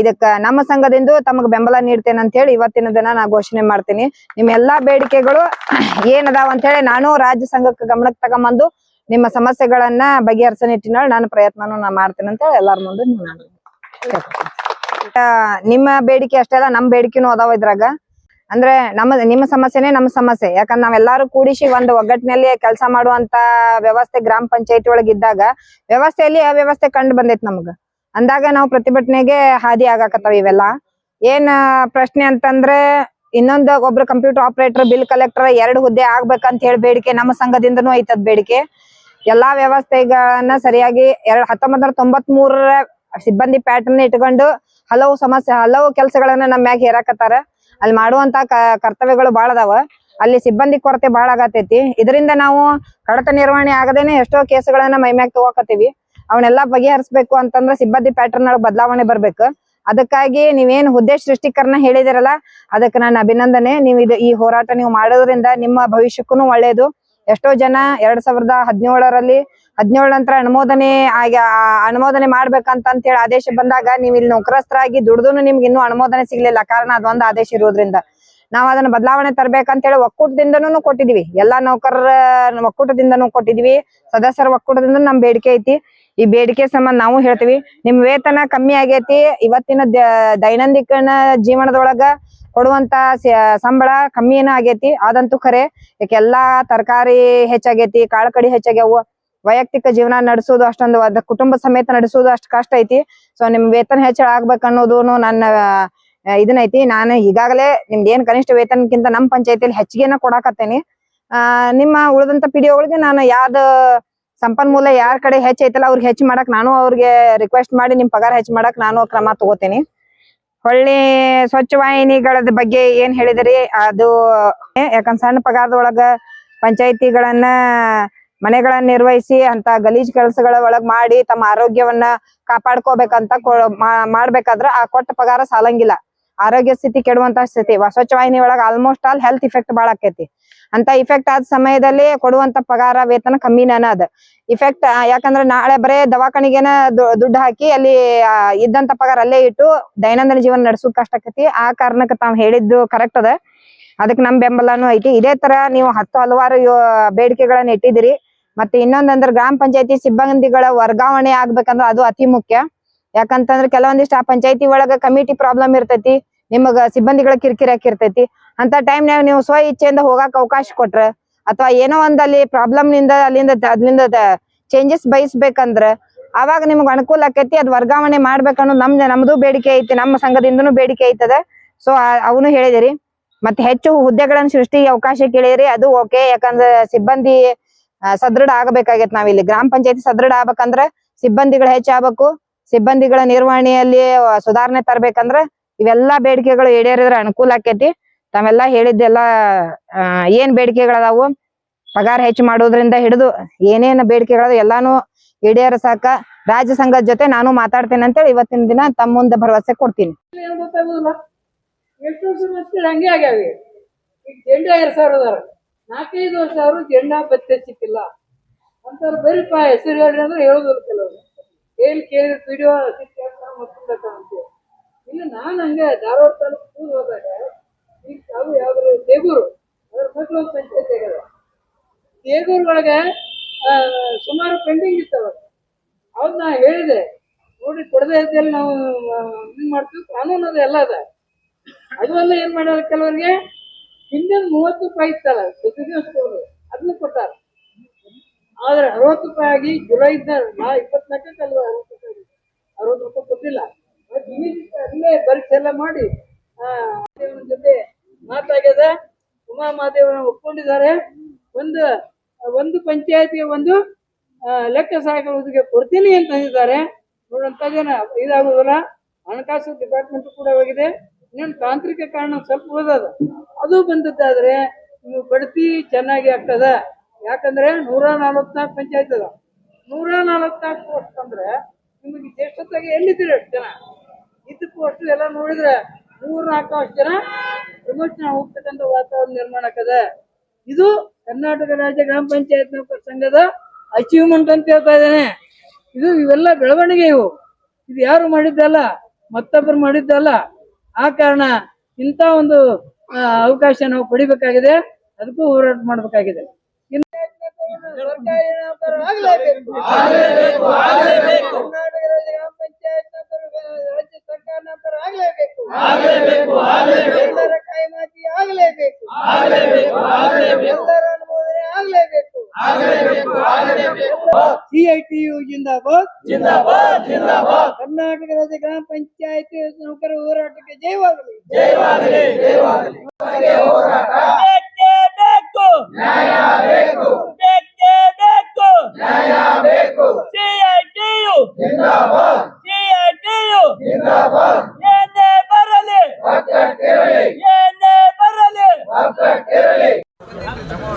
ಇದಕ್ಕ ನಮ್ಮ ಸಂಘದಿಂದ ತಮಗ್ ಬೆಂಬಲ ನೀಡ್ತೇನೆ ಅಂತ ಹೇಳಿ ಇವತ್ತಿನ ದಿನ ನಾ ಘೋಷಣೆ ಮಾಡ್ತೀನಿ. ನಿಮ್ ಎಲ್ಲಾ ಬೇಡಿಕೆಗಳು ಏನದಾವ ಅಂತ ಹೇಳಿ ನಾನು ರಾಜ್ಯ ಸಂಘಕ್ಕೆ ಗಮನಕ್ಕೆ ತಗೊಂಬಂದು ನಿಮ್ಮ ಸಮಸ್ಯೆಗಳನ್ನ ಬಗೆಹರಿಸ ನಿಟ್ಟಿನಲ್ಲಿ ನಾನು ಪ್ರಯತ್ನನೂ ನಾ ಮಾಡ್ತೇನೆ ಅಂತ ಹೇಳಿ ಎಲ್ಲಾರ ಮುಂದೆ ನಿಮ್ಮ ಬೇಡಿಕೆ ಅಷ್ಟೇ ಅಲ್ಲ, ನಮ್ ಬೇಡಿಕೆನೂ ಅದಾವ ಇದ್ರಾಗ. ಅಂದ್ರೆ ನಮ್ಮ, ನಿಮ್ಮ ಸಮಸ್ಯೆನೇ ನಮ್ಮ ಸಮಸ್ಯೆ. ಯಾಕಂದ್ರೆ ನಾವೆಲ್ಲಾರು ಕೂಡಿಸಿ ಒಂದು ಒಗ್ಗಟ್ಟಿನಲ್ಲಿ ಕೆಲಸ ಮಾಡುವಂತ ವ್ಯವಸ್ಥೆ ಗ್ರಾಮ ಪಂಚಾಯತಿ ಒಳಗಿದ್ದಾಗ ವ್ಯವಸ್ಥೆಯಲ್ಲಿ ಅವ್ಯವಸ್ಥೆ ಕಂಡು ಬಂದೈತಿ ನಮ್ಗ. ಅಂದಾಗ ನಾವು ಪ್ರತಿಭಟನೆಗೆ ಹಾದಿ ಆಗಾಕತ್ತಾವ ಇವೆಲ್ಲ. ಏನ್ ಪ್ರಶ್ನೆ ಅಂತಂದ್ರೆ ಇನ್ನೊಂದ್ ಒಬ್ರು ಕಂಪ್ಯೂಟರ್ ಆಪರೇಟರ್ ಬಿಲ್ ಕಲೆಕ್ಟರ್ ಎರಡು ಹುದ್ದೆ ಆಗ್ಬೇಕಂತ ಹೇಳಿ ಬೇಡಿಕೆ ನಮ್ಮ ಸಂಘದಿಂದನೂ ಐತದ್ ಬೇಡಿಕೆ. ಎಲ್ಲಾ ವ್ಯವಸ್ಥೆಗಳನ್ನ ಸರಿಯಾಗಿ ಎರಡ್ ಹತ್ತೊಂಬತ್ ನೂರ ತೊಂಬತ್ ಮೂರರ ಸಿಬ್ಬಂದಿ ಪ್ಯಾಟರ್ನ್ ಇಟ್ಕೊಂಡು ಹಲವು ಸಮಸ್ಯೆ, ಹಲವು ಕೆಲಸಗಳನ್ನ ನಮ್ಮ ಮ್ಯಾಗ ಹೇರಾಕತ್ತಾರ. ಅಲ್ಲಿ ಮಾಡುವಂತ ಕರ್ತವ್ಯಗಳು ಬಾಳ ಅದಾವ. ಅಲ್ಲಿ ಸಿಬ್ಬಂದಿ ಕೊರತೆ ಬಾಳ ಆಗತೈತಿ. ಇದರಿಂದ ನಾವು ಕಡತ ನಿರ್ವಹಣೆ ಆಗದೇನೆ ಎಷ್ಟೋ ಕೇಸುಗಳನ್ನ ಮೈ ಮ್ಯಾಗ ತಗೋಕತ್ತೀವಿ. ಅವನ್ನೆಲ್ಲ ಬಗೆಹರಿಸಬೇಕು ಅಂತಂದ್ರೆ ಸಿಬ್ಬಂದಿ ಪ್ಯಾಟರ್ನ್ ಒಳಗೆ ಬದಲಾವಣೆ ಬರ್ಬೇಕು. ಅದಕ್ಕಾಗಿ ನೀವೇನ್ ಹುದ್ದೆ ಸೃಷ್ಟಿಕರಣ ಹೇಳಿದಿರಲ್ಲ, ಅದಕ್ಕೆ ನಾನು ಅಭಿನಂದನೆ. ನೀವು ಇದು, ಈ ಹೋರಾಟ ನೀವು ಮಾಡೋದ್ರಿಂದ ನಿಮ್ಮ ಭವಿಷ್ಯಕ್ಕೂ ಒಳ್ಳೇದು. ಎಷ್ಟೋ ಜನ ಎರಡ್ ಸಾವಿರದ ಹದಿನೇಳರಲ್ಲಿ, ಹದಿನೇಳು ನಂತರ ಅನುಮೋದನೆ ಆಗಿ ಅನುಮೋದನೆ ಮಾಡ್ಬೇಕಂತ ಅಂತ ಹೇಳಿ ಆದೇಶ ಬಂದಾಗ ನೀವು ಇಲ್ಲಿ ನೌಕರಸ್ಥರಾಗಿ ದುಡ್ದು ನಿಮ್ಗೆ ಇನ್ನೂ ಅನುಮೋದನೆ ಸಿಗ್ಲಿಲ್ಲ. ಕಾರಣ ಅದೊಂದು ಆದೇಶ ಇರೋದ್ರಿಂದ. ನಾವು ಅದನ್ನ ಬದಲಾವಣೆ ತರ್ಬೇಕಂತ ಹೇಳಿ ಒಕ್ಕೂಟದಿಂದನೂ ಕೊಟ್ಟಿದೀವಿ. ಎಲ್ಲಾ ನೌಕರರ ಒಕ್ಕೂಟದಿಂದನೂ ಕೊಟ್ಟಿದೀವಿ. ಸದಸ್ಯರ ಒಕ್ಕೂಟದಿಂದ ನಮ್ ಬೇಡಿಕೆ ಐತಿ. ಈ ಬೇಡಿಕೆ ಸಂಬಂಧ ನಾವು ಹೇಳ್ತೀವಿ. ನಿಮ್ ವೇತನ ಕಮ್ಮಿ ಆಗೈತಿ. ಇವತ್ತಿನ ದೈನಂದಿನ ಜೀವನದೊಳಗ ಕೊಡುವಂತ ಸಂಬಳ ಕಮ್ಮಿನ ಆಗೈತಿ. ಅದಂತೂ ಖರೆ ಯಾಕೆಲ್ಲಾ ತರಕಾರಿ ಹೆಚ್ಚಾಗೈತಿ ಕಾಳು ಕಡಿ ಹೆಚ್ಚಾಗ್ಯಾವು. ವೈಯಕ್ತಿಕ ಜೀವನ ನಡೆಸೋದು ಅಷ್ಟೊಂದು, ಅದ ಕುಟುಂಬ ಸಮೇತ ನಡೆಸೋದು ಅಷ್ಟು ಕಷ್ಟ ಐತಿ. ಸೊ ನಿಮ್ ವೇತನ ಹೆಚ್ಚಳ ಆಗ್ಬೇಕು ಅನ್ನೋದು ನನ್ನ ಇದನ್ನೈತಿ ನಾನು ಈಗಾಗಲೇ ನಿಮ್ದು ಏನ್ ಕನಿಷ್ಠ ವೇತನಕ್ಕಿಂತ ನಮ್ಮ ಪಂಚಾಯತಿಯಲ್ಲಿ ಹೆಚ್ಚಿಗೆನ ಕೊಡಾಕತ್ತೇನಿ. ಆ, ನಿಮ್ಮ ಉಳಿದಂತ ಪಿಡಿಯೋಗಳಿಗೆ ನಾನು ಯಾವ್ದು ಸಂಪನ್ಮೂಲ ಯಾರ ಕಡೆ ಹೆಚ್ಚ್ ಐತಲ್ಲ ಅವ್ರಿಗೆ ಹೆಚ್ಚು ಮಾಡಕ್ ನಾನು ಅವ್ರಿಗೆ ರಿಕ್ವೆಸ್ಟ್ ಮಾಡಿ ನಿಮ್ ಪಗಾರ ಹೆಚ್ಚು ಮಾಡಕ್ ನಾನು ಕ್ರಮ ತಗೋತೀನಿ. ಹೊಳ್ಳಿ ಸ್ವಚ್ಛ ವಾಹಿನಿಗಳ ಬಗ್ಗೆ ಏನ್ ಹೇಳಿದ್ರಿ? ಅದು ಯಾಕಂದ್ ಸಣ್ಣ ಪಗಾರದೊಳಗ ಪಂಚಾಯತಿಗಳನ್ನ, ಮನೆಗಳನ್ನ ನಿರ್ವಹಿಸಿ ಅಂತ ಗಲೀಜ್ ಕೆಲಸಗಳ ಒಳಗ್ ಮಾಡಿ ತಮ್ಮ ಆರೋಗ್ಯವನ್ನ ಕಾಪಾಡ್ಕೋಬೇಕಂತ ಮಾಡ್ಬೇಕಾದ್ರ ಆ ಕೊಟ್ಟ ಪಗಾರ ಸಾಲಂಗಿಲ್ಲ. ಆರೋಗ್ಯ ಸ್ಥಿತಿ ಕೆಡುವಂತ ಸ್ಥಿತಿ. ಸ್ವಚ್ಛ ವಾಹಿನಿ ಒಳಗ ಆಲ್ಮೋಸ್ಟ್ ಆಲ್ ಹೆಲ್ತ್ ಇಫೆಕ್ಟ್ ಬಾಳ ಆಕೈತಿ. ಅಂತ ಇಫೆಕ್ಟ್ ಆದ ಸಮಯದಲ್ಲಿ ಕೊಡುವಂತ ಪಗಾರ, ವೇತನ ಕಮ್ಮಿನ ಅದ ಇಫೆಕ್ಟ್ ಯಾಕಂದ್ರೆ ನಾಳೆ ಬರೇ ದವಾಖಾನಿಗೆನ ದುಡ್ಡು ಹಾಕಿ ಅಲ್ಲಿ ಇದ್ದಂತ ಪಗಾರ ಅಲ್ಲೇ ಇಟ್ಟು ದೈನಂದಿನ ಜೀವನ ನಡೆಸೋದ್ ಕಷ್ಟ ಆಕತಿ. ಆ ಕಾರಣಕ್ಕೆ ತಾವ್ ಹೇಳಿದ್ದು ಕರೆಕ್ಟ್ ಅದ. ಅದಕ್ಕೆ ನಮ್ ಬೆಂಬಲನೂ ಐತಿ. ಇದೇ ತರ ನೀವು ಹತ್ತು ಹಲವಾರು ಬೇಡಿಕೆಗಳನ್ನ ಇಟ್ಟಿದಿರಿ ಮತ್ತೆ ಇನ್ನೊಂದಂದ್ರ ಗ್ರಾಮ ಪಂಚಾಯತಿ ಸಿಬ್ಬಂದಿಗಳ ವರ್ಗಾವಣೆ ಆಗ್ಬೇಕಂದ್ರ ಅದು ಅತಿ ಮುಖ್ಯ. ಯಾಕಂತಂದ್ರ ಕೆಲವೊಂದಿಷ್ಟು ಆ ಪಂಚಾಯತಿ ಒಳಗ ಕಮಿಟಿ ಪ್ರಾಬ್ಲಮ್ ಇರ್ತೈತಿ, ನಿಮಗ ಸಿಬ್ಬಂದಿಗಳ ಕಿರಿಕಿರಿ ಹಾಕಿರ್ತೈತಿ ಅಂತ ಟೈಮ್ನಾಗ ನೀವು ಸ್ವ ಇಚ್ಛೆಯಿಂದ ಹೋಗಾಕ ಅವಕಾಶ ಕೊಟ್ರ, ಅಥವಾ ಏನೋ ಒಂದಲ್ಲಿ ಅಲ್ಲಿ ಪ್ರಾಬ್ಲಮ್ನಿಂದ ಅಲ್ಲಿಂದ ದ- ಅದ್ರಿಂದ ಚೇಂಜಸ್ ಬಯಸ್ಬೇಕಂದ್ರ ಅವಾಗ ನಿಮ್ಗೆ ಅನುಕೂಲ ಆಕೈತಿ, ಅದ್ ವರ್ಗಾವಣೆ ಮಾಡ್ಬೇಕನ್ನೋದು ನಮ್ ನಮ್ದು ಬೇಡಿಕೆ ಐತಿ, ನಮ್ಮ ಸಂಘದಿಂದನು ಬೇಡಿಕೆ ಐತದ. ಸೊ ಅವನು ಹೇಳಿದಿರಿ, ಮತ್ತೆ ಹೆಚ್ಚು ಹುದ್ದೆಗಳನ್ನ ಸೃಷ್ಟಿಗೆ ಅವಕಾಶ ಕೇಳಿದ್ರಿ, ಅದು ಓಕೆ ಯಾಕಂದ್ರ ಸಿಬ್ಬಂದಿ ಸದೃಢ ಆಗಬೇಕಾಗೈತಿ ನಾವಿಲ್ಲಿ. ಗ್ರಾಮ ಪಂಚಾಯತಿ ಸದೃಢ ಆಗ್ಬೇಕಂದ್ರ ಸಿಬ್ಬಂದಿಗಳು ಹೆಚ್ಚಾಗಬೇಕು. ಸಿಬ್ಬಂದಿಗಳ ನಿರ್ವಹಣೆಯಲ್ಲಿ ಸುಧಾರಣೆ ತರ್ಬೇಕಂದ್ರ ಇವೆಲ್ಲಾ ಬೇಡಿಕೆಗಳು ಈಡೇರಿದ್ರೆ ಅನುಕೂಲ ಆಕೈತಿ. ತಾವೆಲ್ಲ ಹೇಳಿದ್ದೆಲ್ಲ ಏನ್ ಬೇಡಿಕೆಗಳದಾವು? ಪಗಾರ ಹೆಚ್ಚು ಮಾಡೋದ್ರಿಂದ ಹಿಡಿದು ಏನೇನ್ ಬೇಡಿಕೆಗಳದ ಎಲ್ಲಾನು ಈಡೇರಿಸಾಕ ರಾಜ್ಯ ಸಂಘದ ಜೊತೆ ನಾನು ಮಾತಾಡ್ತೇನೆ ಅಂತೇಳಿ ಇವತ್ತಿನ ದಿನ ತಮ್ಮ ಮುಂದೆ ಭರವಸೆ ಕೊಡ್ತೀನಿ. ನಾಲ್ಕೈದು ವರ್ಷ ಅವರು ಜೆಂಡಾ ಬತ್ತಿಲ್ಲ ಸಿಕ್ಕಿಲ್ಲ ಬರೀಪ ಹೆಸರು ಹೇಳಿ ಅಂದ್ರೆ ಕೆಲವರು. ಏನ್ ಕೇಳಿದ್ರೆ ವಿಡಿಯೋ ಅಂತೇಳಿ ಇಲ್ಲ, ನಾನು ಹಂಗೆ ಧಾರವಾಡ ತಾಲೂಕು ಸ್ಕೂಲ್ ಹೋದಾಗ ಈಗ ತಾವು ಯಾವ್ದು ದೇಗೂರು, ಅದ್ರ ಮಕ್ಕಳು ಒಂದು ಪಂಚಾಯತ್ ಆಗ್ಯದ. ದೇಗೂರ್ ಒಳಗೆ ಸುಮಾರು ಪೆಂಡಿಂಗ್ ಇತ್ತವ. ಅವ್ದು ನಾ ಹೇಳಿದೆ, ನೋಡಿ ಕೊಡದೇ ಇದ್ದಲ್ಲಿ ನಾವು ಇದು ಮಾಡ್ತೀವಿ, ಕಾನೂನು ಅದು ಎಲ್ಲ ಅದ. ಅದು ಏನು ಮಾಡ್ಯಾರ ಕೆಲವರಿಗೆ, ಹಿಂದಿನ ಮೂವತ್ತು ರೂಪಾಯಿ ಇತ್ತಲ್ಲ ಪ್ರತಿ ದಿವಸ ಕೊಡೋದು ಅದನ್ನ ಕೊಟ್ಟಾರ. ಆದ್ರೆ ಅರವತ್ತು ರೂಪಾಯಿ ಆಗಿ ಜುಲೈ ನಾ ಇಪ್ಪತ್ನಾಲ್ಕಕ್ಕೆ ಅಲ್ವಾ ಅರವತ್ತು ರೂಪಾಯಿ. ಅರವತ್ತು ರೂಪಾಯಿ ಕೊಟ್ಟಿಲ್ಲ ಅಲ್ಲೇ ಪರೀಕ್ಷೆ ಎಲ್ಲ ಮಾಡಿ ದೇವನ ಜೊತೆ ಮಾತಾಗ್ಯದ. ಉಮಾ ಮಹಾದೇವನ ಒಪ್ಕೊಂಡಿದ್ದಾರೆ. ಒಂದು ಒಂದು ಪಂಚಾಯತಿಗೆ ಒಂದು ಲೆಕ್ಕ ಸಹಾಯಕ ಕೊಡ್ತೀನಿ ಅಂತ ಅಂದಿದ್ದಾರೆ. ಜನ ಇದಾಗೋದಿಲ್ಲ ಹಣಕಾಸು ಡಿಪಾರ್ಟ್ಮೆಂಟ್ ಕೂಡ ಹೋಗಿದೆ. ಇನ್ನೊಂದು ತಾಂತ್ರಿಕ ಕಾರಣ ಸ್ವಲ್ಪ ಓದೋದು ಅದು ಬಂದದ್ದಾದ್ರೆ ನೀವು ಬಡ್ತಿ ಚೆನ್ನಾಗಿ ಆಗ್ತದ. ಯಾಕಂದ್ರೆ ನೂರ ನಲವತ್ನಾಲ್ಕು ಪಂಚಾಯತ್ ಅದ ನೂರ ನಲವತ್ನಾಲ್ಕು ಪೋಸ್ಟ್ ಅಂದ್ರೆ ನಿಮಗೆ ದೇಶದಾಗ ಎಲ್ಲಿದ್ದೀರಿ ಅಷ್ಟು ಜನ? ಇದ್ದ ಪೋಸ್ಟ್ ಎಲ್ಲ ನೋಡಿದ್ರೆ ಮೂರ್ ನಾಲ್ಕು ಅಷ್ಟು ಜನ ಪ್ರಮೋಷನ್ ಹೋಗ್ತಕ್ಕಂಥ ವಾತಾವರಣ ನಿರ್ಮಾಣ ಆಗದ ಇದು ಕರ್ನಾಟಕ ರಾಜ್ಯ ಗ್ರಾಮ ಪಂಚಾಯತ್ ನೌಕರ ಸಂಘದ ಅಚೀವ್ಮೆಂಟ್ ಅಂತ ಹೇಳ್ತಾ ಇದ್ದೇನೆ. ಇದು ಇವೆಲ್ಲ ಬೆಳವಣಿಗೆ ಇವು. ಇದು ಯಾರು ಮಾಡಿದ್ದಲ್ಲ ಮತ್ತೊಬ್ಬರು ಮಾಡಿದ್ದಲ್ಲ ಆ ಕಾರಣ ಇಂಥ ಒಂದು ಅವಕಾಶ ನಾವು ಪಡಿಬೇಕಾಗಿದೆ. ಅದಕ್ಕೂ ಹೋರಾಟ ಮಾಡಬೇಕಾಗಿದೆ. ಸಿಐಟಿಯು ಜಿಂದಾಬಾದ್. ಜಿಂದಾಬಾದ್ ಜಿಂದಾಬಾದ್ ಕರ್ನಾಟಕ ರಾಜ್ಯ ಗ್ರಾಮ ಪಂಚಾಯತ್ ನೌಕರ ಹೋರಾಟಕ್ಕೆ ಜಯವಾಗಲಿ ಜಯವಾಗಲಿ ಜಯವಾಗಲಿ ಬೇಕು ನ್ಯಾಯ ಬೇಕು ಬೇಕೇ ಬೇಕು ನ್ಯಾಯ ಬೇಕು ಸಿಐಟಿಯು. ಜಿಂದಾಬಾದ್. ಸಿಐಟಿಯು. ಜಿಂದಾಬಾದ್. ಏನೇ ಬರಲಿ. ಒಗ್ಗಟ್ಟಿರಲಿ ಏನೇ ಬರಲಿ. ಒಗ್ಗಟ್ಟಿರಲಿ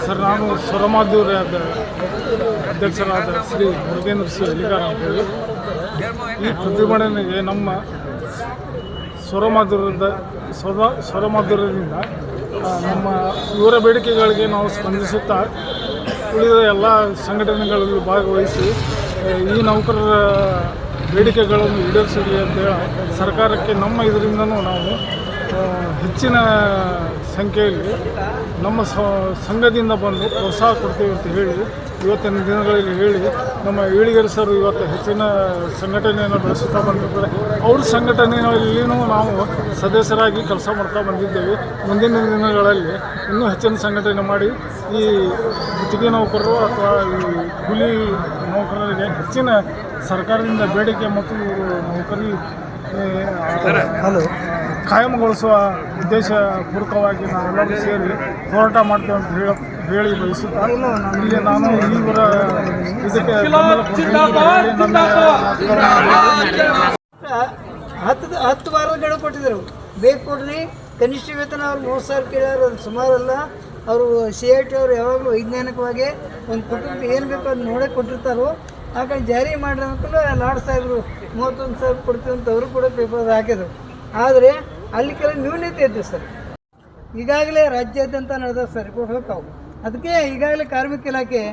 ಸರ್ ನಾನು ಸ್ವರಮಾಧ್ಯಮದ ಅಧ್ಯಕ್ಷರಾದ ಶ್ರೀ ಮುರುಗೇಂದ್ರ ಸಿ ಅಲಿಗಾರ್ ಅಂತೇಳಿ ಈ ಪ್ರತಿಭಟನೆಗೆ ನಮ್ಮ ಸ್ವರಮಾಧ್ಯಮದ ಸ್ವರ ಸ್ವರಮಾಧ್ಯಮದಿಂದ ಆ, ನಮ್ಮ ಇವರ ಬೇಡಿಕೆಗಳಿಗೆ ನಾವು ಸ್ಪಂದಿಸುತ್ತಾ ಉಳಿದ ಎಲ್ಲ ಸಂಘಟನೆಗಳಲ್ಲಿ ಭಾಗವಹಿಸಿ ಈ ನೌಕರರ ಬೇಡಿಕೆಗಳನ್ನು ಈಡೇರಿಸಲಿ ಅಂತೇಳಿ ಸರ್ಕಾರಕ್ಕೆ ನಮ್ಮ ಇದರಿಂದನೂ ನಾವು ಹೆಚ್ಚಿನ ಸಂಖ್ಯೆಯಲ್ಲಿ ನಮ್ಮ ಸಂಘದಿಂದ ಬಂದು ಪ್ರೋತ್ಸಾಹ ಕೊಡ್ತೀವಿ ಅಂತ ಹೇಳಿ, ಇವತ್ತಿನ ದಿನಗಳಲ್ಲಿ ಹೇಳಿ ನಮ್ಮ ಏಳಿಗೆರೆ ಸರ್ ಇವತ್ತು ಹೆಚ್ಚಿನ ಸಂಘಟನೆಯನ್ನು ಬೆಳೆಸುತ್ತಾ ಬಂದಿದ್ದಾರೆ ಅವ್ರ ಸಂಘಟನೆಯಲ್ಲಿನೂ ನಾವು ಸದಸ್ಯರಾಗಿ ಕೆಲಸ ಮಾಡ್ತಾ ಬಂದಿದ್ದೇವೆ. ಮುಂದಿನ ದಿನಗಳಲ್ಲಿ ಇನ್ನೂ ಹೆಚ್ಚಿನ ಸಂಘಟನೆ ಮಾಡಿ ಈ ಗುತ್ತಿಗೆ ನೌಕರರು ಅಥವಾ ಈ ಕೂಲಿ ನೌಕರರಿಗೆ ಹೆಚ್ಚಿನ ಸರ್ಕಾರದಿಂದ ಬೇಡಿಕೆ ಮತ್ತು ನೌಕರಿ ಹಲೋ ಕಾಯಂಗೊಳಿಸುವ ಉದ್ದೇಶ ಪೂರ್ವಕವಾಗಿ ನಾವೆಲ್ಲರೂ ಸೇರಿ ಹೋರಾಟ ಮಾಡ್ತೇವೆ ಅಂತ ಹೇಳ ಹೇಳಿ ಬಯಸುತ್ತಾ ಇಲ್ಲಿ. ನಾನು ಈವರ ಇದಕ್ಕೆ ಹತ್ತು ಹತ್ತು ವಾರದ ಗಡುವು ಕೊಟ್ಟಿದ್ರು ಬೇಕು ಕೊಡ್ರಿ. ಕನಿಷ್ಠ ವೇತನ ಅವ್ರು ಮೂರು ಸಾವಿರ ಕೇಳ್ಯಾರ ಅದು ಸುಮಾರಲ್ಲ. ಅವರು ಸಿ ಐ ಟಿ ಅವರು ಯಾವಾಗಲೂ ವೈಜ್ಞಾನಿಕವಾಗಿ ಒಂದು ಕುಟುಂಬ ಏನು ಬೇಕೋ ಅದು ನೋಡೇ ಕೊಟ್ಟಿರ್ತಾರೋ ಹಾಗಾಗಿ ಜಾರಿ ಮಾಡ್ರಿ ಅಂದ್ಕೊಂಡು ಲಾಡ್ ಸಾಹೇಬರು ಮೂವತ್ತೊಂದು ಸಾವಿರ ಕೊಡ್ತೀವಿ ಅಂತ ಅವರು ಕೂಡ ಪೇಪರ್ ಹಾಕಿದರು. ಆದರೆ ಅಲ್ಲಿ ಕೆಲವು ನ್ಯೂನತೆ ಇದ್ದು ಸರ್. ಈಗಾಗಲೇ ರಾಜ್ಯಾದ್ಯಂತ ನಡೆದ ಸರ್ ರಿಪೋರ್ಟ್ ಹೋಗ್ತಾವು ಅದಕ್ಕೆ ಈಗಾಗಲೇ ಕಾರ್ಮಿಕ ಇಲಾಖೆ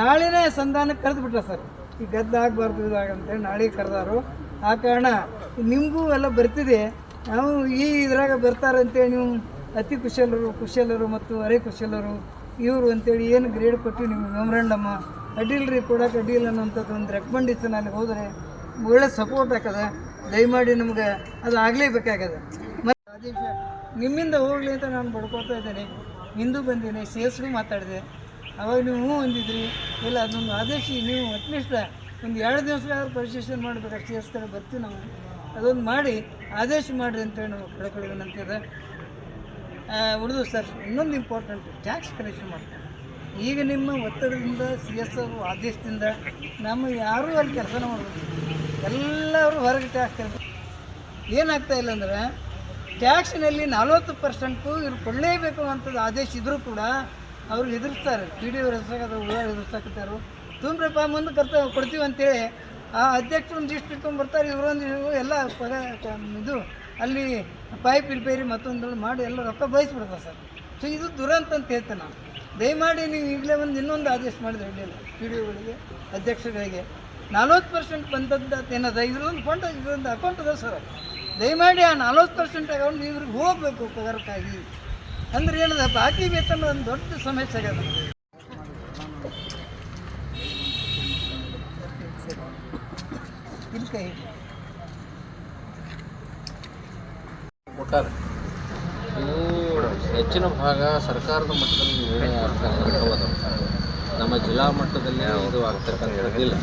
ನಾಳೆನೇ ಸಂಧಾನಕ್ಕೆ ಕರೆದು ಬಿಟ್ರ ಸರ್. ಈ ಗದ್ದ ಆಗಬಾರ್ದು ಇದಾಗ ನಾಳೆ ಕರೆದಾರು ಆ ಕಾರಣ ನಿಮಗೂ ಎಲ್ಲ ಬರ್ತಿದೆ. ನಾವು ಈ ಇದ್ರಾಗ ಬರ್ತಾರೆ ಅಂತೇಳಿ ನೀವು ಅತಿ ಕುಶಲರು ಕುಶಲರು ಮತ್ತು ಅರೆ ಕುಶಲರು, ಇವರು ಅಂತೇಳಿ ಏನು ಗ್ರೇಡ್ ಕೊಟ್ಟು ನಿಮ್ಗೆ ಮೆಮೊರಂಡಮ್ಮ ಅಡ್ಡಿಲ್ರಿ ಕೊಡೋಕೆ ಅಡ್ಡಿಲ್ಲ ಅನ್ನೋಂಥದ್ದು ಒಂದು ರೆಕಮೆಂಡೇಷನ್ ಅಲ್ಲಿ ಹೋದರೆ ಒಳ್ಳೆ ಸಪೋರ್ಟ್ ಆಗ್ತದೆ. ದಯಮಾಡಿ ನಮ್ಗೆ ಅದು ಆಗಲೇಬೇಕಾಗ್ಯದ ಮತ್ತು ನಿಮ್ಮಿಂದ ಹೋಗಲಿ ಅಂತ ನಾನು ಬಡ್ಕೊಳ್ತಾ ಇದ್ದೇನೆ. ಹಿಂದೂ ಬಂದೀನಿ ಸಿ ಎಸ್ಗೂ ಮಾತಾಡಿದೆ. ಅವಾಗ ನೀವು ಹ್ಞೂ ಅಂದಿದ್ರಿ. ಇಲ್ಲ, ಅದೊಂದು ಆದೇಶ ನೀವು ಅಟ್ಲೀಸ್ಟ್ ಒಂದು ಎರಡು ದಿವಸಗಾದ್ರೂ ಪರಿಶೀಲನೆ ಮಾಡಬೇಕು? ಎಸ್ ಕಡೆ ಬರ್ತೀವಿ ನಾವು. ಅದೊಂದು ಮಾಡಿ ಆದೇಶ ಮಾಡಿರಿ ಅಂತೇಳಿ ನಾವು ಕಳಕಳಿ ವಿನಂತಿ ಇದೆ ಉಳಿದು ಸರ್, ಇನ್ನೊಂದು ಇಂಪಾರ್ಟೆಂಟ್ ಟ್ಯಾಕ್ಸ್ ಕಲೆಕ್ಷನ್ ಮಾಡ್ತಾರೆ. ಈಗ ನಿಮ್ಮ ಒತ್ತಡದಿಂದ ಸಿ ಎಸ್ ಅವರು ಆದೇಶದಿಂದ ನಮ್ಮ ಯಾರೂ ಅಲ್ಲಿ ಕೆಲಸನ ಮಾಡಬೇಕು ಎಲ್ಲರೂ ಹೊರಗೆ ಟ್ಯಾಕ್ಸ್ ಏನಾಗ್ತಾ ಇಲ್ಲ ಅಂದರೆ ಟ್ಯಾಕ್ಸ್ನಲ್ಲಿ ನಲ್ವತ್ತು ಪರ್ಸೆಂಟು ಇವ್ರು ಕೊಡಲೇಬೇಕು ಅಂತದ್ದು ಆದೇಶ ಇದ್ರೂ ಕೂಡ ಅವ್ರು ಎದುರಿಸ್ತಾರೆ ಪಿ ಡಿ ಹೆಸರಾಗ ಉಳ ಎದುರಿಸಾಕತ್ತಾರು ತುಂಬ್ರಪ್ಪ ಮುಂದೆ ಕರ್ತ, ಕೊಡ್ತೀವಿ ಅಂತೇಳಿ ಆ ಅಧ್ಯಕ್ಷರು ಇಷ್ಟು ಇಟ್ಕೊಂಡು ಬರ್ತಾರೆ ಇವರೊಂದು ಇವು ಎಲ್ಲ ಪದ ಇದು ಅಲ್ಲಿ ಪೈಪ್ ರಿಪೇರಿ ಮತ್ತೊಂದು ಮಾಡಿ ಎಲ್ಲ ರೊಕ್ಕ ಬಯಸ್ಬಿಡ್ತಾರೆ ಸರ್. ಸೊ ಇದು ದುರಂತ ಅಂತ ಹೇಳ್ತೇನೆ ನಾನು. ದಯಮಾಡಿ ನೀವು ಈಗಲೇ ಒಂದು ಇನ್ನೊಂದು ಆದೇಶ ಮಾಡಿದ್ರೆ ಅಡ್ಡಿಲ್ಲ ಪಿ ಡಿ ಒಗಳಿಗೆ ಅಧ್ಯಕ್ಷಗಳಿಗೆ. ನಲ್ವತ್ತು ಪರ್ಸೆಂಟ್ ಬಂದದ್ದು, ಏನದ ಇದ್ರೊಂದು ಫಂಡ್ ಇದರೊಂದು ಅಕೌಂಟ್ ಅದ ಸರ್ ದಯಮಾಡಿ ಆ ನಲ್ವತ್ತು ಪರ್ಸೆಂಟ್ ಅಕೌಂಟ್ ಇವ್ರಿಗೆ ಹೋಗಬೇಕು ಪಗಾರಕ್ಕಾಗಿ. ಅಂದ್ರೆ ಏನದ, ಬಾಕಿ ವೇತನ ಒಂದು ದೊಡ್ಡ ಸಮಸ್ಯೆ ಆಗ್ಯದ. ಹೆಚ್ಚಿನ ಭಾಗ ಸರ್ಕಾರದ ಮಟ್ಟದಲ್ಲಿ ನಿರ್ಣಯ ಆಗ್ತಕ್ಕಂಥವು ನಮ್ಮ ಜಿಲ್ಲಾ ಮಟ್ಟದಲ್ಲಿ ಇದು ಆಗ್ತಕ್ಕಂಥದ್ದಿಲ್ಲ.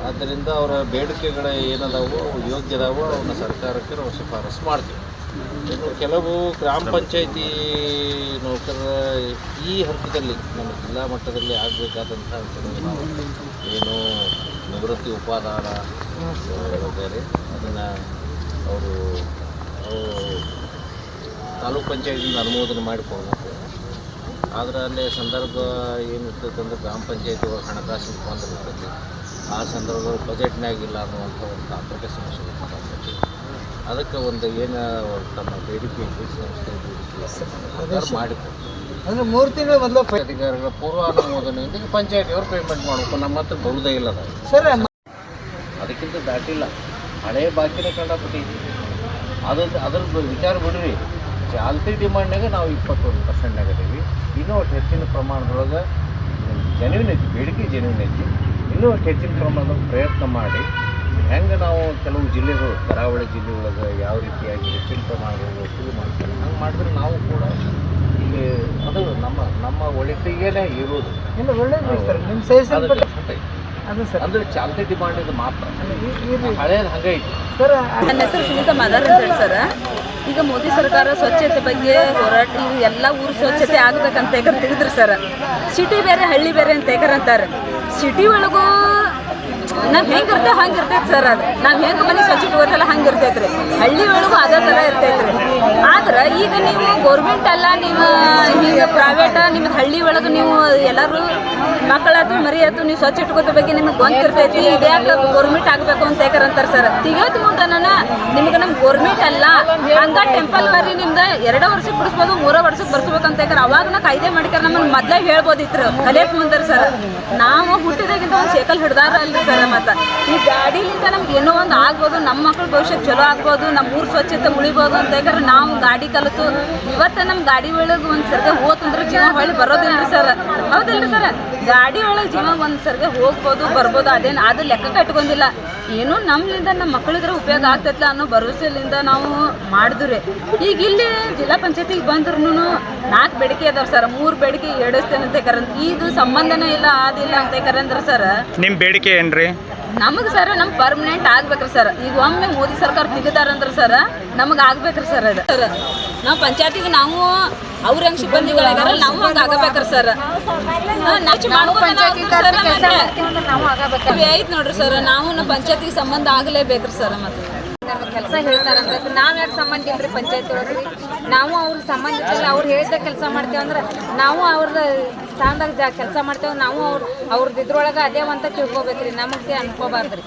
ಆದ್ದರಿಂದ ಅವರ ಬೇಡಿಕೆಗಳ ಏನದಾವು ಅವು ಯೋಗ್ಯ ಅದಾವು ಅವನ್ನ ಸರ್ಕಾರಕ್ಕೆ ನಾವು ಶಿಫಾರಸು ಮಾಡ್ತೀವಿ. ಇನ್ನು ಕೆಲವು ಗ್ರಾಮ ಪಂಚಾಯಿತಿ ನೌಕರರ ಈ ಹಂತದಲ್ಲಿ ನಮ್ಮ ಜಿಲ್ಲಾ ಮಟ್ಟದಲ್ಲಿ ಆಗಬೇಕಾದಂಥ ನಾವು ಏನು ನಿವೃತ್ತಿ ಉಪಾದಾನ ಬೇರೆ ಅದನ್ನು ಅವರು ತಾಲೂಕು ಪಂಚಾಯತಿಯಿಂದ ಅನುಮೋದನೆ ಮಾಡಿಕೊಡ್ಬೇಕು ಆದರೆ ಅಲ್ಲಿ ಸಂದರ್ಭ ಏನಿರ್ತೈತೆ ಅಂದ್ರೆ ಗ್ರಾಮ ಪಂಚಾಯತಿ ಹಣಕಾಸಿನ ಇರ್ತೈತಿ ಆ ಸಂದರ್ಭದಲ್ಲಿ ಬಜೆಟ್ನ್ಯಾಗ ಇಲ್ಲ ಅನ್ನುವಂಥ ಒಂದು ತಾಂತ್ರಿಕ ಸಮಸ್ಯೆ ಅದಕ್ಕೆ. ಒಂದು ಏನು ತಮ್ಮ ಬೇಡಿಕೆ ಸಂಸ್ಥೆ ಬೇಡಿಕೆ ಮಾಡಿಕೊಡ್ತೀವಿ ಅಂದ್ರೆ ಮೂರು ತಿಂಗಳ ಮೊದಲು ಅಧಿಕಾರಿಗಳ ಪೂರ್ವ ಅನುಮೋದನೆಯೊಂದಿಗೆ ಪಂಚಾಯತಿಯವರು ಪೇಮೆಂಟ್ ಮಾಡಬೇಕು. ನಮ್ಮ ಹತ್ರ ಬರುವುದೇ ಇಲ್ಲ. ಸರ್ ಅದಕ್ಕಿಂತ ದಾಟಿಲ್ಲ ಹಳೆಯ ಬಾಕಿನ ಕಂಡಪಟ್ಟೈತಿ ಅದು ಅದ್ರ ಬ- ವಿಚಾರ ಬಿಡ್ರಿ. ಚಾಲ್ತಿ ಡಿಮಾಂಡ್ನಾಗ ನಾವು ಇಪ್ಪತ್ತೊಂದು ಪರ್ಸೆಂಟ್ನಾಗ ಇದ್ದೀವಿ. ಇನ್ನೂ ಹೆಚ್ಚಿನ ಪ್ರಮಾಣದೊಳಗೆ ಜೆನ್ಯೂನ್ ಐತಿ ಬೇಡಿಕೆ ಜೆನ್ಯೂನ್ ಐತಿ. ಇನ್ನೂ ಹೆಚ್ಚಿನ ಪ್ರಮಾಣದ ಪ್ರಯತ್ನ ಮಾಡಿ. ಹೆಂಗೆ ನಾವು ಕೆಲವು ಜಿಲ್ಲೆಗಳು ಕರಾವಳಿ ಜಿಲ್ಲೆಯೊಳಗೆ ಯಾವ ರೀತಿಯಾಗಿ ಹೆಚ್ಚಿನ ಪ್ರಮಾಣದಲ್ಲಿ ವಸೂಲಿ ಮಾಡ್ತಾರೆ ಹಂಗೆ ಮಾಡಿದ್ರೆ ನಾವು ಕೂಡ ಇಲ್ಲಿ ಅದು ನಮ್ಮ ನಮ್ಮ ಒಳಿತಿಗೇನೆ ಇರೋದು ನಿಮ್ಮ ಒಳ್ಳೇದು ಸರ್. ನಿಮ್ಮ. ಅದು ಸರ್. ಅಂದ್ರೆ ಚಾಲ್ತಿ ಡಿಮಾಂಡ್ ಇದು ಮಾತ್ರ. ಸರ್ ನನ್ನ ಹೆಸರು ಸುನೀತಾ ಮಾದಾರ್ ಅಂತ ಹೇಳಿ ಸರ್. ಈಗ ಮೋದಿ ಸರ್ಕಾರ ಸ್ವಚ್ಛತೆ ಬಗ್ಗೆ ಹೋರಾಟ ಎಲ್ಲ ಊರು ಸ್ವಚ್ಛತೆ ಆಗ್ಬೇಕಂತ ಹೇಗರ್ ತೆಗೆದ್ರು ಸರ್. ಸಿಟಿ ಬೇರೆ ಹಳ್ಳಿ ಬೇರೆ ಅಂತ ಹೇಗರ್ ಅಂತಾರೆ. ಸಿಟಿ ಒಳಗೂ ನಾವ್ ಹೆಂಗೆ ಇರ್ತೇವೆ ಹಂಗೆ ಇರ್ತೈತೆ ಸರ್ ಅದು. ನಾವ್ ಹೆಂಗ್ ಮನೆ ಸ್ವಚ್ಛತೆ ಇಟ್ಕೋತಲ್ಲ ಹಂಗೆ ಇರ್ತೈತ್ರಿ ಹಳ್ಳಿ ಒಳಗೂ ಅದೇ ಥರ ಇರ್ತೈತ್ರಿ ಆದ್ರೆ ಈಗ ನೀವು ಗೌರ್ಮೆಂಟ್ ಅಲ್ಲ ನೀವು ಈಗ ಪ್ರೈವೇಟ್ ನಿಮ್ಮ ಹಳ್ಳಿ ಒಳಗೆ ನೀವು ಎಲ್ಲರೂ ಮಕ್ಕಳಾತು ಮರಿ ಆಯ್ತು ನೀವು ಸ್ವಚ್ಛ ಇಟ್ಕೋತ ಬಗ್ಗೆ ನಿಮಗೆ ಗೊತ್ತಿರ್ತೈತಿ ಇದ್ಯಾಕೆ ಗೌರ್ಮೆಂಟ್ ಆಗಬೇಕು ಅಂತ ಹೇಗಾರ ಅಂತಾರೆ ಸರ್? ಮುಂದೆ ಮುಂದನ ನಿಮ್ಗೆ ನಮ್ಮ ಗೌರ್ಮೆಂಟ್ ಅಲ್ಲ, ಹಂಗ ಟೆಂಪಲ್ ಬರ್ರಿ ನಿಮ್ದ ಎರಡು ವರ್ಷಕ್ಕೆ ಬಿಡಿಸ್ಬೋದು, ಮೂರೋ ವರ್ಷಕ್ಕೆ ಬರ್ಸ್ಬೇಕಂತ ಯಾಕಂದ್ರೆ ಅವಾಗ ನಾ ಕಾಯ್ದೆ ಮಾಡಿಕಾರ ನಮ್ಮನ್ನ ಮೊದ್ಲೇ ಹೇಳ್ಬೋದಿತ್ತು ಕಲಿಯಕ್ ಮುಂದರ್ ಸರ್. ನಾವು ಹುಟ್ಟಿದಾಗಿಂದ ಒಂದು ಸೈಕಲ್ ಹಿಡ್ದಾರ ಅಲ್ರಿ ಸರ್ ಮತ್ತ. ಈ ಗಾಡಿಲಿಂದ ನಮ್ಗೆ ಏನೋ ಒಂದು ಆಗ್ಬೋದು ನಮ್ಮ ಮಕ್ಳ ಭವಿಷ್ಯ ಚಲೋ ಆಗ್ಬೋದು ನಮ್ಮ ಊರು ಸ್ವಚ್ಛತೆ ಉಳಿಬೋದು ಅಂತ ಯಾಕಂದ್ರೆ ನಾವು ಗಾಡಿ ಕಲಿತು. ಇವತ್ತ ನಮ್ಮ ಗಾಡಿ ಒಳಗೆ ಒಂದ್ ಸರ್ಗ ಹೋತಂದ್ರೆ ಜೀವ ಹೊಳ್ಳಿ ಬರೋದಿಲ್ಲ ಸರ್ ಹೌದಿಲ್ರಿ ಸರ್ ಗಾಡಿ ಒಳಗೆ ಜೀವ ಒಂದ್ ಸರ್ಗೆ ಹೋಗ್ಬೋದು, ಬರ್ಬೋದು, ಅದೇನು ಅದು ಲೆಕ್ಕ ಕಟ್ಕೊಂಡಿಲ್ಲ ಏನು ನಮ್ಮಿಂದ ನಮ್ಮ ಮಕ್ಕಳಿದ್ರೆ ಉಪಯೋಗ ಆಗ್ತೈತ್ಲ ಅನ್ನೋ ಭರವಸೆಲಿಂದ ನಾವು ಮಾಡಿದ್ರಿ ಈಗ ಇಲ್ಲಿ ಜಿಲ್ಲಾ ಪಂಚಾಯತಿಗೆ ಬಂದ್ರು ನಾಲ್ಕು ಬೇಡಿಕೆ ಅದಾವ ಸರ್ ಮೂರು ಬೇಡಿಕೆ ಎಡಿಸ್ತೇನೆ ಅಂತ ಕರಂತ ಇದು ಸಂಬಂಧನೇ ಇಲ್ಲ, ಅದಿಲ್ಲ ಅಂತ ಕರಂದ್ರ ಸರ್ ನಿಮ್ಮ ಬೇಡಿಕೆ ಏನ್ರಿ? ನಮಗೆ ಸರ್ ನಮ್ಮ ಪರ್ಮನೆಂಟ್ ಆಗ್ಬೇಕ್ರಿ ಸರ್ ಈಗ ಒಮ್ಮೆ ಮೋದಿ ಸರ್ಕಾರ ತೆಗಿತಾರಂದ್ರ ಸರ್ ನಮಗೆ ಆಗ್ಬೇಕ್ರಿ ಸರ್ ಅದು. ಸರ್ ನಾವು ಪಂಚಾಯತಿಗೆ ನಾವು ಅವ್ರ ಹೆಂಗ್ ಸಿಬ್ಬಂದಿಗಳಾಗಾರ ನಾವು ಹಂಗೆ ಆಗಬೇಕ್ರಿ ಸರ್ ಐತ್ ನೋಡ್ರಿ ಸರ್ ನಾವು ನಮ್ಮ ಪಂಚಾಯತಿಗೆ ಸಂಬಂಧ ಆಗಲೇಬೇಕ್ರಿ ಸರ್ ಮತ್ತೆ. ಕೆಲಸ ಹೇಳ್ತಾರಂದ್ರೆ ನಾವು ಯಾಕೆ ಸಂಬಂಧ ಪಂಚಾಯತ್ ಒಳಗೆ ನಾವು ಅವ್ರ ಸಂಬಂಧ ಇದ್ದಲ್ಲ ಅವ್ರು ಹೇಳಿದ ಕೆಲಸ ಮಾಡ್ತೇವೆ ಅಂದ್ರೆ, ನಾವು ಅವ್ರದ ಸ್ಥಾನದಾಗ ಜಾ ಕೆಲಸ ಮಾಡ್ತೇವೆ, ನಾವು ಅವ್ರು ಅವ್ರದ್ದು ಇದ್ರೊಳಗೆ ಅದೇ ಅಂತ ತಿಳ್ಕೊಬೇಕ್ರಿ, ನಮಗೆ ಅನ್ಕೋಬಾರ್ದ್ರಿ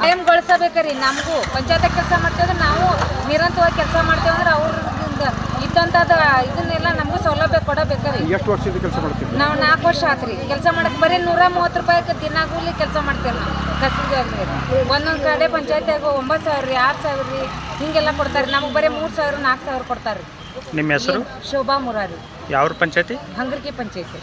ಕಾಯಂಗೊಳಿಸಬೇಕ್ರಿ ನಮಗೂ. ಪಂಚಾಯತ್ ಕೆಲಸ ಮಾಡ್ತೇವೆ ನಾವು ನಿರಂತರವಾಗಿ ಕೆಲಸ ಮಾಡ್ತೇವೆ ಅಂದ್ರೆ ಅವ್ರದಿಂದ ಇದ್ದಂಥದ್ದು ಇದನ್ನೆಲ್ಲ ನಮಗೂ ಸೌಲಭ್ಯ ಕೊಡಬೇಕ್ರಿ ಎಷ್ಟು ವರ್ಷದಿಂದ ಕೆಲಸ ಮಾಡ್ತೀವಿ ನಾವು ನಾಲ್ಕು ವರ್ಷ ಆತ್ರಿ. ಕೆಲಸ ಮಾಡಕ್ ಬರೀ ನೂರ ಮೂವತ್ತು ರೂಪಾಯಿ ದಿನಾಗೂಲಿ ಕೆಲಸ ಮಾಡ್ತೇವೆ ನಾವು ಕಸಿಗೆ ಒಂದೊಂದು ಕಡೆ ಪಂಚಾಯತಿಯಾಗ ಒಂಬತ್ತು ಸಾವಿರ ರೀ ಆರು ಸಾವಿರ ರೀ ಹಿಂಗೆಲ್ಲ ಕೊಡ್ತಾರೆ. ನಮಗೆ ಬರೀ ಮೂರು ಸಾವಿರ ನಾಲ್ಕು ಸಾವಿರ ಕೊಡ್ತಾರೆ. ನಿಮ್ಮ ಹೆಸರು? ಶೋಭಾ ಮುರಾರಿ. ಯಾವ ಪಂಚಾಯತಿ? ಹಂಗರಿಕೆ ಪಂಚಾಯತಿ.